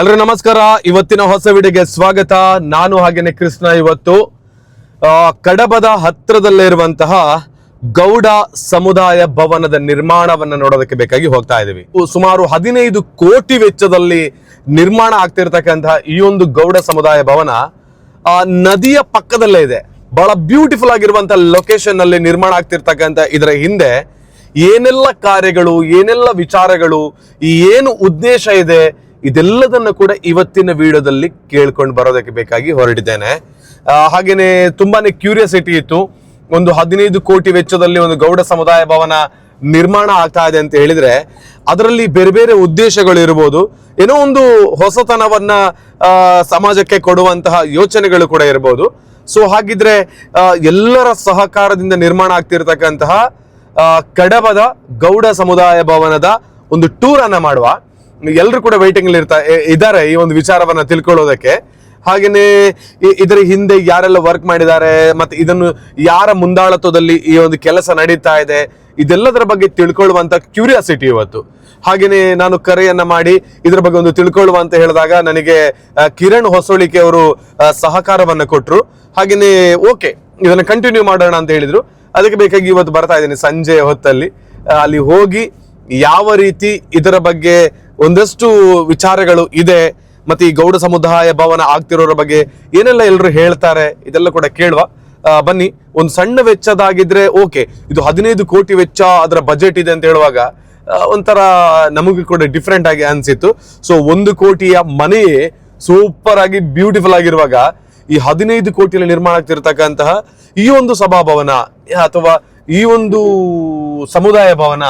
ಎಲ್ರು ನಮಸ್ಕಾರ. ಇವತ್ತಿನ ಹೊಸ ವಿಡಿಯೋಗೆ ಸ್ವಾಗತ. ನಾನು ಹಾಗೇನೆ ಕೃಷ್ಣ ಇವತ್ತು. ಕಡಬದ ಹತ್ರದಲ್ಲೇ ಇರುವಂತಹ ಗೌಡ ಸಮುದಾಯ ಭವನದ ನಿರ್ಮಾಣವನ್ನ ನೋಡೋದಕ್ಕೆ ಬೇಕಾಗಿ ಹೋಗ್ತಾ ಇದ್ದೀವಿ ಸುಮಾರು ಹದಿನೈದು ಕೋಟಿ ವೆಚ್ಚದಲ್ಲಿ ನಿರ್ಮಾಣ ಆಗ್ತಿರ್ತಕ್ಕಂತಹ ಈ ಒಂದು ಗೌಡ ಸಮುದಾಯ ಭವನ ನದಿಯ ಪಕ್ಕದಲ್ಲೇ ಇದೆ. ಬಹಳ ಬ್ಯೂಟಿಫುಲ್ ಆಗಿರುವಂತಹ ಲೊಕೇಶನ್ನಲ್ಲಿ ನಿರ್ಮಾಣ ಆಗ್ತಿರ್ತಕ್ಕಂಥ ಇದರ ಹಿಂದೆ ಏನೆಲ್ಲ ಕಾರ್ಯಗಳು, ಏನೆಲ್ಲ ವಿಚಾರಗಳು, ಈ ಏನು ಉದ್ದೇಶ ಇದೆ, ಇದೆಲ್ಲದನ್ನು ಕೂಡ ಇವತ್ತಿನ ವಿಡಿಯೋದಲ್ಲಿ ಕೇಳ್ಕೊಂಡು ಬರೋದಕ್ಕೆ ಬೇಕಾಗಿ ಹೊರಟಿದ್ದೇನೆ. ಹಾಗೇನೆ ತುಂಬಾನೇ ಕ್ಯೂರಿಯಾಸಿಟಿ ಇತ್ತು. ಒಂದು ಹದಿನೈದು ಕೋಟಿ ವೆಚ್ಚದಲ್ಲಿ ಒಂದು ಗೌಡ ಸಮುದಾಯ ಭವನ ನಿರ್ಮಾಣ ಆಗ್ತಾ ಇದೆ ಅಂತ ಹೇಳಿದ್ರೆ, ಅದರಲ್ಲಿ ಬೇರೆ ಬೇರೆ ಉದ್ದೇಶಗಳು ಇರ್ಬೋದು. ಏನೋ ಒಂದು ಹೊಸತನವನ್ನ ಸಮಾಜಕ್ಕೆ ಕೊಡುವಂತಹ ಯೋಚನೆಗಳು ಕೂಡ ಇರ್ಬೋದು. ಸೊ ಹಾಗಿದ್ರೆ ಎಲ್ಲರ ಸಹಕಾರದಿಂದ ನಿರ್ಮಾಣ ಆಗ್ತಿರ್ತಕ್ಕಂತಹ ಕಡಬದ ಗೌಡ ಸಮುದಾಯ ಭವನದ ಒಂದು ಟೂರ್ ಅನ್ನ ಮಾಡುವ. ಎಲ್ಲರೂ ಕೂಡ ವೈಟಿಂಗ್ ಇರ್ತಾ ಇದಾರೆ ಇದ್ದಾರೆ ಈ ಒಂದು ವಿಚಾರವನ್ನ ತಿಳ್ಕೊಳ್ಳೋದಕ್ಕೆ. ಹಾಗೇನೆ ಇದರ ಹಿಂದೆ ಯಾರೆಲ್ಲ ವರ್ಕ್ ಮಾಡಿದ್ದಾರೆ, ಮತ್ತೆ ಇದನ್ನು ಯಾರ ಮುಂದಾಳತ್ವದಲ್ಲಿ ಈ ಒಂದು ಕೆಲಸ ನಡೀತಾ ಇದೆ, ಇದೆಲ್ಲದರ ಬಗ್ಗೆ ತಿಳ್ಕೊಳ್ಳುವಂತ ಕ್ಯೂರಿಯಾಸಿಟಿ ಇವತ್ತು. ಹಾಗೇನೆ ನಾನು ಕರೆಯನ್ನ ಮಾಡಿ ಇದರ ಬಗ್ಗೆ ಒಂದು ತಿಳ್ಕೊಳ್ಳುವ ಅಂತ ಹೇಳಿದಾಗ ನನಗೆ ಕಿರಣ್ ಹೊಸಳಿಕೆ ಅವರು ಸಹಕಾರವನ್ನು ಕೊಟ್ಟರು ಹಾಗೇನೆ ಓಕೆ ಇದನ್ನ ಕಂಟಿನ್ಯೂ ಮಾಡೋಣ ಅಂತ ಹೇಳಿದ್ರು. ಅದಕ್ಕೆ ಬೇಕಾಗಿ ಇವತ್ತು ಬರ್ತಾ ಇದ್ದೀನಿ ಸಂಜೆ ಹೊತ್ತಲ್ಲಿ. ಅಲ್ಲಿ ಹೋಗಿ ಯಾವ ರೀತಿ ಇದರ ಬಗ್ಗೆ ಒಂದಷ್ಟು ವಿಚಾರಗಳು ಇದೆ, ಮತ್ತೆ ಈ ಗೌಡ ಸಮುದಾಯ ಭವನ ಆಗ್ತಿರೋರ ಬಗ್ಗೆ ಏನೆಲ್ಲ ಎಲ್ಲರೂ ಹೇಳ್ತಾರೆ ಇದೆಲ್ಲ ಕೂಡ ಕೇಳುವ. ಬನ್ನಿ, ಒಂದು ಸಣ್ಣ ವೆಚ್ಚದಾಗಿದ್ರೆ ಓಕೆ, ಇದು ಹದಿನೈದು ಕೋಟಿ ವೆಚ್ಚ ಅದರ ಬಜೆಟ್ ಇದೆ ಅಂತ ಹೇಳುವಾಗ ಒಂಥರ ನಮಗೂ ಕೂಡ ಡಿಫ್ರೆಂಟ್ ಆಗಿ ಅನಿಸಿತ್ತು. ಸೊ ಒಂದು ಕೋಟಿಯ ಮನೆಯೇ ಸೂಪರ್ ಆಗಿ ಬ್ಯೂಟಿಫುಲ್ ಆಗಿರುವಾಗ ಈ ಹದಿನೈದು ಕೋಟಿಯಲ್ಲಿ ನಿರ್ಮಾಣ ಆಗ್ತಿರ್ತಕ್ಕಂತಹ ಈ ಒಂದು ಸಭಾಭವನ ಅಥವಾ ಈ ಒಂದು ಸಮುದಾಯ ಭವನ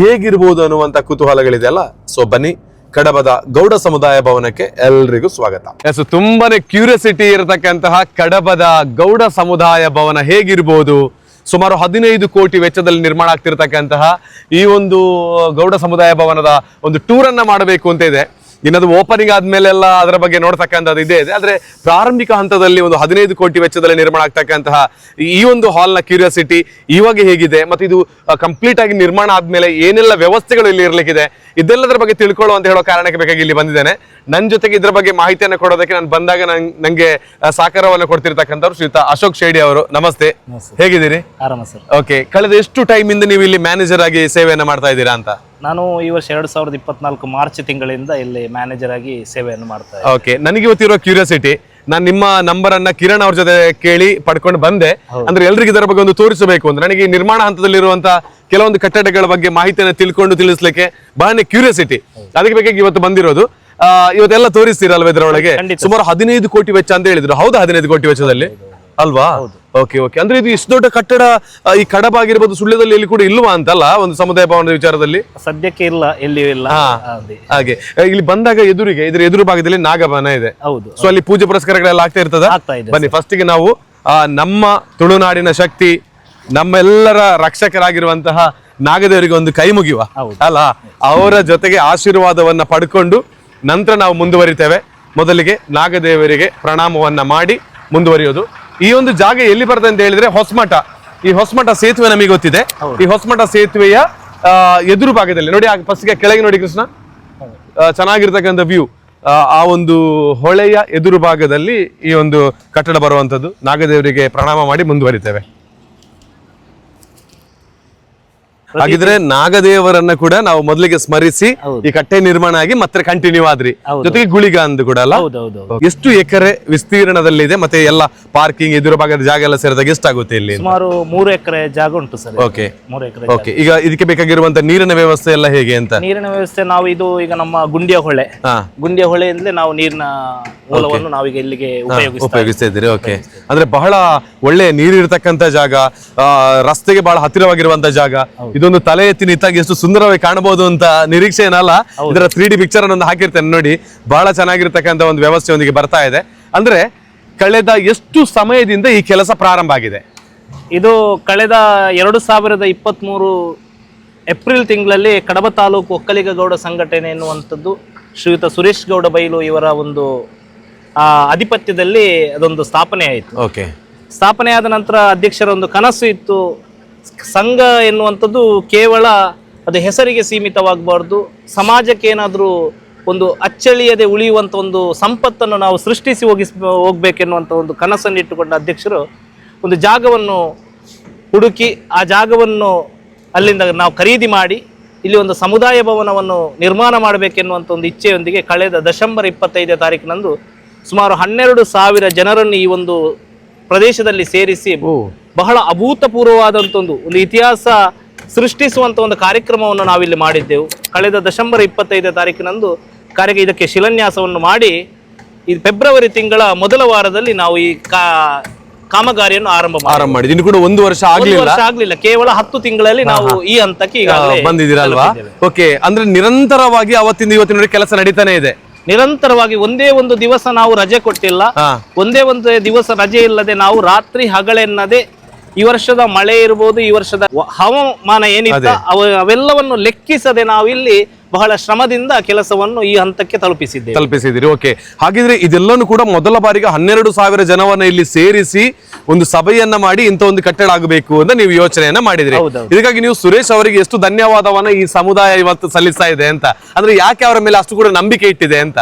ಹೇಗಿರ್ಬೋದು ಅನ್ನುವಂತ ಕುತೂಹಲಗಳಿದೆ ಅಲ್ಲ? ಸೊ ಬನ್ನಿ, ಕಡಬದ ಗೌಡ ಸಮುದಾಯ ಭವನಕ್ಕೆ ಎಲ್ರಿಗೂ ಸ್ವಾಗತ. ಸೊ ತುಂಬಾನೇ ಕ್ಯೂರಿಯಾಸಿಟಿ ಇರತಕ್ಕಂತಹ ಕಡಬದ ಗೌಡ ಸಮುದಾಯ ಭವನ ಹೇಗಿರ್ಬೋದು? ಸುಮಾರು ಹದಿನೈದು ಕೋಟಿ ವೆಚ್ಚದಲ್ಲಿ ನಿರ್ಮಾಣ ಆಗ್ತಿರ್ತಕ್ಕಂತಹ ಈ ಒಂದು ಗೌಡ ಸಮುದಾಯ ಭವನದ ಒಂದು ಟೂರ್ ಅನ್ನ ಮಾಡಬೇಕು ಅಂತ ಇದೆ. ಇನ್ನದು ಓಪನಿಂಗ್ ಆದ್ಮೇಲೆಲ್ಲ ಅದರ ಬಗ್ಗೆ ನೋಡ್ತಕ್ಕಂಥದ್ದು ಇದೆ ಇದೆ. ಆದ್ರೆ ಪ್ರಾರಂಭಿಕ ಹಂತದಲ್ಲಿ ಒಂದು ಹದಿನೈದು ಕೋಟಿ ವೆಚ್ಚದಲ್ಲಿ ನಿರ್ಮಾಣ ಆಗ್ತಕ್ಕಂತಹ ಈ ಒಂದು ಹಾಲ್ನ ಕ್ಯೂರಿಯಾಸಿಟಿ ಇವಾಗ ಹೇಗಿದೆ? ಮತ್ತೆ ಇದು ಕಂಪ್ಲೀಟ್ ಆಗಿ ನಿರ್ಮಾಣ ಆದ್ಮೇಲೆ ಏನೆಲ್ಲ ವ್ಯವಸ್ಥೆಗಳು ಇಲ್ಲಿ ಇರ್ಲಿಕ್ಕಿದೆ? ಇದೆಲ್ಲದರ ಬಗ್ಗೆ ತಿಳ್ಕೊಳ್ಳೋ ಅಂತ ಹೇಳೋ ಕಾರಣಕ್ಕೆ ಬೇಕಾಗಿ ಇಲ್ಲಿ ಬಂದಿದ್ದೇನೆ. ನನ್ನ ಜೊತೆಗೆ ಇದ್ರ ಬಗ್ಗೆ ಮಾಹಿತಿಯನ್ನು ಕೊಡೋದಕ್ಕೆ ನಾನು ಬಂದಾಗ ನನಗೆ ನಂಗೆ ಆ, ಸಹಕಾರವನ್ನು ಕೊಡ್ತಿರ್ತಕ್ಕಂಥವ್ರು ಶ್ರೀಯುತ ಅಶೋಕ್ ಶೇಡಿ ಅವರು. ನಮಸ್ತೆ. ಹೇಗಿದ್ದೀರಿ? ಆರಾಮ ಸರ್. ಓಕೆ ಕಳೆದ ಎಷ್ಟು ಟೈಮ್ ಇಂದ ನೀವು ಇಲ್ಲಿ ಮ್ಯಾನೇಜರ್ ಆಗಿ ಸೇವೆಯನ್ನು ಮಾಡ್ತಾ ಇದ್ದೀರಾ ಅಂತ? ನಾನು ಈ ವರ್ಷ ಎರಡು ಸಾವಿರದ ಇಪ್ಪತ್ನಾಲ್ಕು ಮಾರ್ಚ್ ತಿಂಗಳಿಂದ ಇಲ್ಲಿ ಮ್ಯಾನೇಜರ್ ಆಗಿ ಸೇವೆಯನ್ನು ಮಾಡ್ತಾ ಇದ್ದೀನಿ. ಓಕೆ ನನಗೆ ಇವತ್ತಿರೋ ಕ್ಯೂರಿಯಾಸಿಟಿ ನಾನು ನಿಮ್ಮ ನಂಬರ್ ಅನ್ನ ಕಿರಣ್ ಅವ್ರ ಜೊತೆ ಕೇಳಿ ಪಡ್ಕೊಂಡು ಬಂದೆ. ಅಂದ್ರೆ ಎಲ್ರಿಗೂ ಇದರ ಬಗ್ಗೆ ಒಂದು ತೋರಿಸಬೇಕು ಅಂದ್ರೆ ನನಗೆ ನಿರ್ಮಾಣ ನಿರ್ಮಾಣ ಹಂತದಲ್ಲಿರುವಂತಹ ಕೆಲವೊಂದು ಕಟ್ಟಡಗಳ ಬಗ್ಗೆ ಮಾಹಿತಿಯನ್ನು ತಿಳ್ಕೊಂಡು ತಿಳಿಸ್ಲಿಕ್ಕೆ ಬಹಳ ಕ್ಯೂರಿಯಾಸಿಟಿ ಅದಕ್ಕೆ ಬೇಕಾಗಿ ಇವತ್ತು ಬಂದಿರೋದು. ಇವತ್ತೆಲ್ಲ ತೋರಿಸ್ತೀರಲ್ವ ಇದರೊಳಗೆ? ಖಂಡಿತ. ಸುಮಾರು ಹದಿನೈದು ಕೋಟಿ ವೆಚ್ಚ ಅಂತ ಹೇಳಿದ್ರು. ಹೌದಾ ಹದಿನೈದು ಕೋಟಿ ವೆಚ್ಚದಲ್ಲಿ? ಅಲ್ವಾ? ಓಕೆ ಓಕೆ ಅಂದ್ರೆ ಇದು ಇಷ್ಟು ದೊಡ್ಡ ಕಟ್ಟಡ ಆ, ಈ ಕಡಬ ಆಗಿರ್ಬೋದು ಸುಳ್ಯದಲ್ಲಿ ಎಲ್ಲಿ ಕೂಡ ಇಲ್ವಾ ಅಂತಲ್ಲ? ಒಂದು ಸಮುದಾಯ ಭವನದ ವಿಚಾರದಲ್ಲಿ? ಸದ್ಯಕ್ಕೆ ಇಲ್ಲ ಎಲ್ಲಿಯೂ ಇಲ್ಲ. ಹಾ. ಅದೇ. ಹಾಗೆ. ಆ, ಇಲ್ಲಿ ಬಂದಾಗ ಎದುರಿಗೆ ಇದ್ರ ಎದುರು ಭಾಗದಲ್ಲಿ ನಾಗಭವನ ಇದೆ. ಹೌದು ಸೊ ಅಲ್ಲಿ ಪೂಜೆ ಪುರಸ್ಕಾರಗಳೆಲ್ಲ ಆಗ್ತಾ ಇರ್ತದ? ಆಗ್ತಾ ಇದೆ ಬನ್ನಿ ಫಸ್ಟಿಗೆ ನಾವು ಆ, ನಮ್ಮ ತುಳುನಾಡಿನ ಶಕ್ತಿ ನಮ್ಮೆಲ್ಲರ ರಕ್ಷಕರಾಗಿರುವಂತಹ ನಾಗದೇವರಿಗೆ ಒಂದು ಕೈ ಮುಗಿಯುವ ಹೌದು. ಅಲ್ಲ? ಅವರ ಜೊತೆಗೆ ಆಶೀರ್ವಾದವನ್ನ ಪಡ್ಕೊಂಡು ನಂತರ ನಾವು ಮುಂದುವರಿತೇವೆ. ಮೊದಲಿಗೆ ನಾಗದೇವರಿಗೆ ಪ್ರಣಾಮವನ್ನ ಮಾಡಿ ಮುಂದುವರಿಯೋದು. ಈ ಒಂದು ಜಾಗ ಎಲ್ಲಿ ಬರ್ತದೆ ಅಂತ ಹೇಳಿದ್ರೆ ಹೊಸಮಠ. ಈ ಹೊಸಮಠ ಸೇತುವೆ ನಮಗೆ ಗೊತ್ತಿದೆ. ಈ ಹೊಸಮಠ ಸೇತುವೆಯ ಎದುರು ಭಾಗದಲ್ಲಿ ನೋಡಿ ಫಸ್ಟ್ಗೆ ಕೆಳಗೆ ನೋಡಿ ಕೃಷ್ಣ. ಚೆನ್ನಾಗಿರ್ತಕ್ಕಂಥ ವ್ಯೂ ಆ ಒಂದು ಹೊಳೆಯ ಎದುರು ಭಾಗದಲ್ಲಿ ಈ ಒಂದು ಕಟ್ಟಡ ಬರುವಂತದ್ದು ನಾಗದೇವರಿಗೆ ಪ್ರಣಾಮ ಮಾಡಿ ಮುಂದುವರಿತೇವೆ. ಹಾಗಿದ್ರೆ ನಾಗದೇವರನ್ನ ಕೂಡ ನಾವು ಮೊದಲಿಗೆ ಸ್ಮರಿಸಿ ಈ ಕಟ್ಟೆ ನಿರ್ಮಾಣ ಆಗಿ ಮತ್ತೆ ಕಂಟಿನ್ಯೂ ಆದ್ರಿ. ಜೊತೆಗೆ ಗುಳಿಗ ಅಂದು ಕೂಡ ಅಲ್ಲ? ಎಷ್ಟು ಎಕರೆ ವಿಸ್ತೀರ್ಣದಲ್ಲಿದೆ ಮತ್ತೆ ಎಲ್ಲ ಪಾರ್ಕಿಂಗ್ ಎದುರು ಭಾಗದ ಜಾಗ ಎಲ್ಲ ಸೇರಿದಾಗ ಎಷ್ಟಾಗುತ್ತೆ ಇಲ್ಲಿ ಸುಮಾರು ಮೂರು ಎಕರೆ ಜಾಗ ಉಂಟು ಸರ್ ಓಕೆ ಮೂರು ಎಕರೆ ಓಕೆ ಈಗ ಇದಕ್ಕೆ ಬೇಕಾಗಿರುವಂತ ನೀರಿನ ವ್ಯವಸ್ಥೆ ಎಲ್ಲ ಹೇಗೆ ಅಂತ? ನೀರಿನ ವ್ಯವಸ್ಥೆ ನಾವು ಇದು ಈಗ ನಮ್ಮ ಗುಂಡಿಯ ಹೊಳೆ. ಗುಂಡಿಯ ಹೊಳೆಯಿಂದಲೇ ನಾವು ನೀರಿನ ಮೂಲವನ್ನು ನಾವೀಗ ಇಲ್ಲಿಗೆ ಉಪಯೋಗಿಸ್ತಾ ಇದ್ದೀರಿ. ಓಕೆ ಅಂದ್ರೆ ಬಹಳ ಒಳ್ಳೆ ನೀರಿರ್ತಕ್ಕಂತ ಜಾಗ ರಸ್ತೆಗೆ ಬಹಳ ಹತ್ತಿರವಾಗಿರುವಂತ ಜಾಗ. ಇದೊಂದು ತಲೆ ಎತ್ತಿ ನಿಂತಾಗ ಎಷ್ಟು ಸುಂದರವಾಗಿ ಕಾಣಬಹುದು ಅಂತ ನಿರೀಕ್ಷೆ ಏನಲ್ಲ ಇದರ ತ್ರೀ ಡಿ ಪಿಕ್ಚರ್ ಅನ್ನು ಹಾಕಿರ್ತೇನೆ ನೋಡಿ. ಬಹಳ ಚೆನ್ನಾಗಿರ್ತಕ್ಕಂಥ ಒಂದು ವ್ಯವಸ್ಥೆಯೊಂದಿಗೆ ಬರ್ತಾ ಇದೆ. ಅಂದ್ರೆ ಕಳೆದ ಎಷ್ಟು ಸಮಯದಿಂದ ಈ ಕೆಲಸ ಪ್ರಾರಂಭ ಆಗಿದೆ? ಇದು ಕಳೆದ ಎರಡು ಸಾವಿರದ ಇಪ್ಪತ್ತ್ಮೂರು ಏಪ್ರಿಲ್ ತಿಂಗಳಲ್ಲಿ ಕಡಬ ತಾಲೂಕು ಒಕ್ಕಲಿಗ ಗೌಡ ಸಂಘಟನೆ ಎನ್ನುವಂಥದ್ದು ಶ್ರೀಯುತ ಸುರೇಶ್ ಗೌಡ ಬೈಲು ಇವರ ಒಂದು ಆಧಿಪತ್ಯದಲ್ಲಿ ಅದೊಂದು ಸ್ಥಾಪನೆ ಆಯಿತು. ಓಕೆ ಸ್ಥಾಪನೆ ಆದ ನಂತರ ಅಧ್ಯಕ್ಷರ ಒಂದು ಕನಸು ಇತ್ತು. ಸಂಘ ಎನ್ನುವಂಥದ್ದು ಕೇವಲ ಅದು ಹೆಸರಿಗೆ ಸೀಮಿತವಾಗಬಾರ್ದು. ಸಮಾಜಕ್ಕೆ ಏನಾದರೂ ಒಂದು ಅಚ್ಚಳಿಯದೆ ಉಳಿಯುವಂಥ ಒಂದು ಸಂಪತ್ತನ್ನು ನಾವು ಸೃಷ್ಟಿಸಿ ಹೋಗಿಸ್ ಹೋಗ್ಬೇಕೆನ್ನುವಂಥ ಒಂದು ಕನಸನ್ನು ಇಟ್ಟುಕೊಂಡ ಅಧ್ಯಕ್ಷರು, ಒಂದು ಜಾಗವನ್ನು ಹುಡುಕಿ ಆ ಜಾಗವನ್ನು ಅಲ್ಲಿಂದ ನಾವು ಖರೀದಿ ಮಾಡಿ, ಇಲ್ಲಿ ಒಂದು ಸಮುದಾಯ ಭವನವನ್ನು ನಿರ್ಮಾಣ ಮಾಡಬೇಕೆನ್ನುವಂಥ ಒಂದು ಇಚ್ಛೆಯೊಂದಿಗೆ ಕಳೆದ ಡಿಸೆಂಬರ್ ಇಪ್ಪತ್ತೈದೇ ತಾರೀಕಿನಂದು ಸುಮಾರು ಹನ್ನೆರಡು ಸಾವಿರ ಜನರನ್ನು ಈ ಒಂದು ಪ್ರದೇಶದಲ್ಲಿ ಸೇರಿಸಿ ಬಹಳ ಅಭೂತಪೂರ್ವವಾದಂಥ ಒಂದು ಒಂದು ಇತಿಹಾಸ ಸೃಷ್ಟಿಸುವಂಥ ಒಂದು ಕಾರ್ಯಕ್ರಮವನ್ನು ನಾವಿಲ್ಲಿ ಮಾಡಿದ್ದೆವು. ಕಳೆದ ಡಿಸೆಂಬರ್ ಇಪ್ಪತ್ತೈದನೇ ತಾರೀಕಿನಂದು ಕಾರ್ಯ ಇದಕ್ಕೆ ಶಿಲಾನ್ಯಾಸವನ್ನು ಮಾಡಿ ಈ ಫೆಬ್ರವರಿ ತಿಂಗಳ ಮೊದಲ ವಾರದಲ್ಲಿ ನಾವು ಈ ಕಾ ಕಾಮಗಾರಿಯನ್ನು ಆರಂಭ ಆರಂಭ ಮಾಡಿದ್ವಿ ಇನ್ನು ಕೂಡ ಒಂದು ವರ್ಷ ಆಗಲಿಲ್ಲ. ಆಗ್ಲಿಲ್ಲ. ಕೇವಲ ಹತ್ತು ತಿಂಗಳಲ್ಲಿ ನಾವು ಈ ಹಂತಕ್ಕೆ ಈಗ ಬಂದಿದ್ದೀರಲ್ವಾ? ಓಕೆ ಅಂದ್ರೆ ನಿರಂತರವಾಗಿ ಅವತ್ತಿಂದ ಇವತ್ತಿನ ಕೆಲಸ ನಡೀತಾನೆ ಇದೆ. ನಿರಂತರವಾಗಿ ಒಂದೇ ಒಂದು ದಿವಸ ನಾವು ರಜೆ ಕೊಟ್ಟಿಲ್ಲ. ಒಂದೇ ಒಂದು ದಿವಸ ರಜೆ ಇಲ್ಲದೆ ನಾವು ರಾತ್ರಿ ಹಗಲೆನ್ನದೆ ಈ ವರ್ಷದ ಮಳೆ ಇರ್ಬೋದು ಈ ವರ್ಷದ ಹವಾಮಾನ ಏನಿದೆ ಅವ- ಅವೆಲ್ಲವನ್ನು ಲೆಕ್ಕಿಸದೆ ನಾವು ಇಲ್ಲಿ ಬಹಳ ಶ್ರಮದಿಂದ ಕೆಲಸವನ್ನು ಈ ಹಂತಕ್ಕೆ ತಲುಪಿಸಿದ್ದೇವೆ. ತಲುಪಿಸಿದಿರಿ ಓಕೆ. ಹಾಗಿದ್ರೆ ಇದೆಲ್ಲನೂ ಕೂಡ ಮೊದಲ ಬಾರಿಗೆ ಹನ್ನೆರಡು ಸಾವಿರ ಜನವನ್ನ ಇಲ್ಲಿ ಸೇರಿಸಿ ಒಂದು ಸಭೆಯನ್ನ ಮಾಡಿ ಇಂಥ ಒಂದು ಕಟ್ಟಡ ಆಗಬೇಕು ಅಂತ ನೀವು ಯೋಚನೆಯನ್ನ ಮಾಡಿದ್ರಿ. ಇದಕ್ಕಾಗಿ ನೀವು ಸುರೇಶ್ ಅವರಿಗೆ ಎಷ್ಟು ಧನ್ಯವಾದವನ್ನ ಈ ಸಮುದಾಯ ಇವತ್ತು ಸಲ್ಲಿಸ್ತಾ ಇದೆ ಅಂತ. ಅಂದ್ರೆ ಯಾಕೆ ಅವರ ಮೇಲೆ ಅಷ್ಟು ಕೂಡ ನಂಬಿಕೆ ಇಟ್ಟಿದೆ ಅಂತ?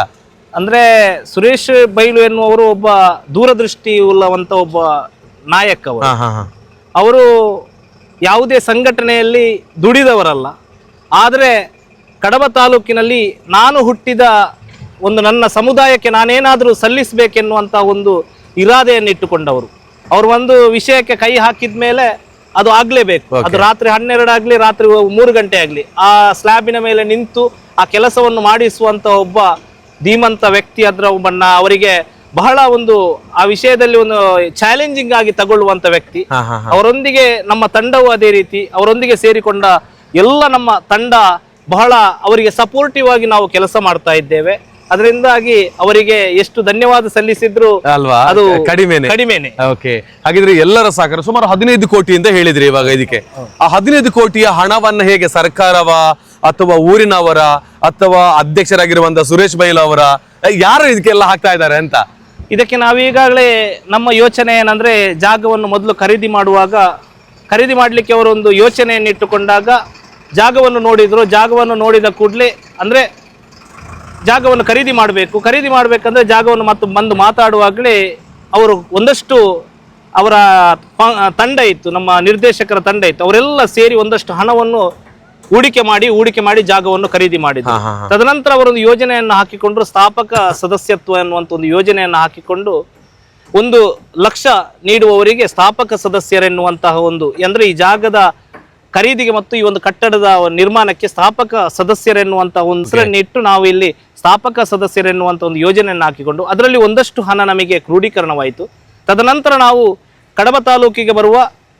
ಅಂದ್ರೆ ಸುರೇಶ್ ಬೈಲು ಎನ್ನುವರು ಒಬ್ಬ ದೂರದೃಷ್ಟಿ ಉಳ್ಳವಂತ ಒಬ್ಬ ನಾಯಕ ಅವರು ಯಾವುದೇ ಸಂಘಟನೆಯಲ್ಲಿ ದುಡಿದವರಲ್ಲ. ಆದರೆ ಕಡಬ ತಾಲೂಕಿನಲ್ಲಿ ನಾನು ಹುಟ್ಟಿದ ಒಂದು ನನ್ನ ಸಮುದಾಯಕ್ಕೆ ನಾನೇನಾದರೂ ಸಲ್ಲಿಸಬೇಕೆನ್ನುವಂಥ ಒಂದು ಇರಾದೆಯನ್ನು ಇಟ್ಟುಕೊಂಡವರು ಅವರು ಒಂದು ವಿಷಯಕ್ಕೆ ಕೈ ಹಾಕಿದ ಮೇಲೆ ಅದು ಆಗಲೇಬೇಕು. ಅದು ರಾತ್ರಿ ಹನ್ನೆರಡು ಆಗಲಿ ರಾತ್ರಿ ಮೂರು ಗಂಟೆ ಆಗಲಿ ಆ ಸ್ಲ್ಯಾಬಿನ ಮೇಲೆ ನಿಂತು ಆ ಕೆಲಸವನ್ನು ಮಾಡಿಸುವಂಥ ಒಬ್ಬ ಧೀಮಂತ ವ್ಯಕ್ತಿ ಅದರ ಒಬ್ಬನ್ನ ಅವರಿಗೆ ಬಹಳ ಒಂದು ಆ ವಿಷಯದಲ್ಲಿ ಒಂದು ಚಾಲೆಂಜಿಂಗ್ ಆಗಿ ತಗೊಳ್ಳುವಂತ ವ್ಯಕ್ತಿ. ಅವರೊಂದಿಗೆ ನಮ್ಮ ತಂಡವು ಅದೇ ರೀತಿ ಅವರೊಂದಿಗೆ ಸೇರಿಕೊಂಡ ಎಲ್ಲ ನಮ್ಮ ತಂಡ ಬಹಳ ಅವರಿಗೆ ಸಪೋರ್ಟಿವ್ ಆಗಿ ನಾವು ಕೆಲಸ ಮಾಡ್ತಾ ಇದ್ದೇವೆ. ಅದರಿಂದಾಗಿ ಅವರಿಗೆ ಎಷ್ಟು ಧನ್ಯವಾದ ಸಲ್ಲಿಸಿದ್ರು ಅಲ್ವಾ? ಅದು ಕಡಿಮೆನೆ. ಕಡಿಮೆನೆ. ಓಕೆ ಹಾಗಿದ್ರೆ ಎಲ್ಲರ ಸಹಕಾರ ಸುಮಾರು ಹದಿನೈದು ಕೋಟಿ ಅಂತ ಹೇಳಿದ್ರಿ ಇವಾಗ ಇದಕ್ಕೆ. ಆ ಹದಿನೈದು ಕೋಟಿಯ ಹಣವನ್ನ ಹೇಗೆ ಸರ್ಕಾರವ ಅಥವಾ ಊರಿನವರ ಅಥವಾ ಅಧ್ಯಕ್ಷರಾಗಿರುವಂತ ಸುರೇಶ್ ಬೈಲ್ ಅವರ ಯಾರು ಇದಕ್ಕೆಲ್ಲ ಹಾಕ್ತಾ ಇದ್ದಾರೆ ಅಂತ? ಇದಕ್ಕೆ ನಾವೀಗಾಗಲೇ ನಮ್ಮ ಯೋಚನೆ ಏನಂದರೆ ಜಾಗವನ್ನು ಮೊದಲು ಖರೀದಿ ಮಾಡುವಾಗ, ಖರೀದಿ ಮಾಡಲಿಕ್ಕೆ ಅವರು ಒಂದು ಯೋಚನೆಯನ್ನು ಇಟ್ಟುಕೊಂಡಾಗ ಜಾಗವನ್ನು ನೋಡಿದರು. ಜಾಗವನ್ನು ನೋಡಿದ ಕೂಡಲೇ ಅಂದರೆ ಜಾಗವನ್ನು ಖರೀದಿ ಮಾಡಬೇಕು. ಖರೀದಿ ಮಾಡಬೇಕಂದ್ರೆ ಜಾಗವನ್ನು ಮತ್ತು ಬಂದು ಮಾತಾಡುವಾಗಲೇ ಅವರು ಒಂದಷ್ಟು ಅವರ ತಂಡ ಇತ್ತು. ನಮ್ಮ ನಿರ್ದೇಶಕರ ತಂಡ ಇತ್ತು. ಅವರೆಲ್ಲ ಸೇರಿ ಒಂದಷ್ಟು ಹಣವನ್ನು ಹೂಡಿಕೆ ಮಾಡಿ ಹೂಡಿಕೆ ಮಾಡಿ ಜಾಗವನ್ನು ಖರೀದಿ ಮಾಡಿದ್ರು ತದನಂತರ ಅವರೊಂದು ಯೋಜನೆಯನ್ನು ಹಾಕಿಕೊಂಡು ಸ್ಥಾಪಕ ಸದಸ್ಯತ್ವ ಎನ್ನುವಂತ ಒಂದು ಯೋಜನೆಯನ್ನು ಹಾಕಿಕೊಂಡು ಒಂದು ಲಕ್ಷ ನೀಡುವವರಿಗೆ ಸ್ಥಾಪಕ ಸದಸ್ಯರೆನ್ನುವಂತಹ ಒಂದು ಅಂದ್ರೆ ಈ ಜಾಗದ ಖರೀದಿಗೆ ಮತ್ತು ಈ ಒಂದು ಕಟ್ಟಡದ ನಿರ್ಮಾಣಕ್ಕೆ ಸ್ಥಾಪಕ ಸದಸ್ಯರೆನ್ನುವಂತಹ ಒಂದು ಹೆಸರನ್ನು ಇಟ್ಟು ನಾವು ಇಲ್ಲಿ ಸ್ಥಾಪಕ ಸದಸ್ಯರೆನ್ನುವಂತ ಒಂದು ಯೋಜನೆಯನ್ನು ಹಾಕಿಕೊಂಡು ಅದರಲ್ಲಿ ಒಂದಷ್ಟು ಹಣ ನಮಗೆ ಕ್ರೋಢೀಕರಣವಾಯಿತು ತದನಂತರ ನಾವು ಕಡಬ ತಾಲೂಕಿಗೆ ಬರುವ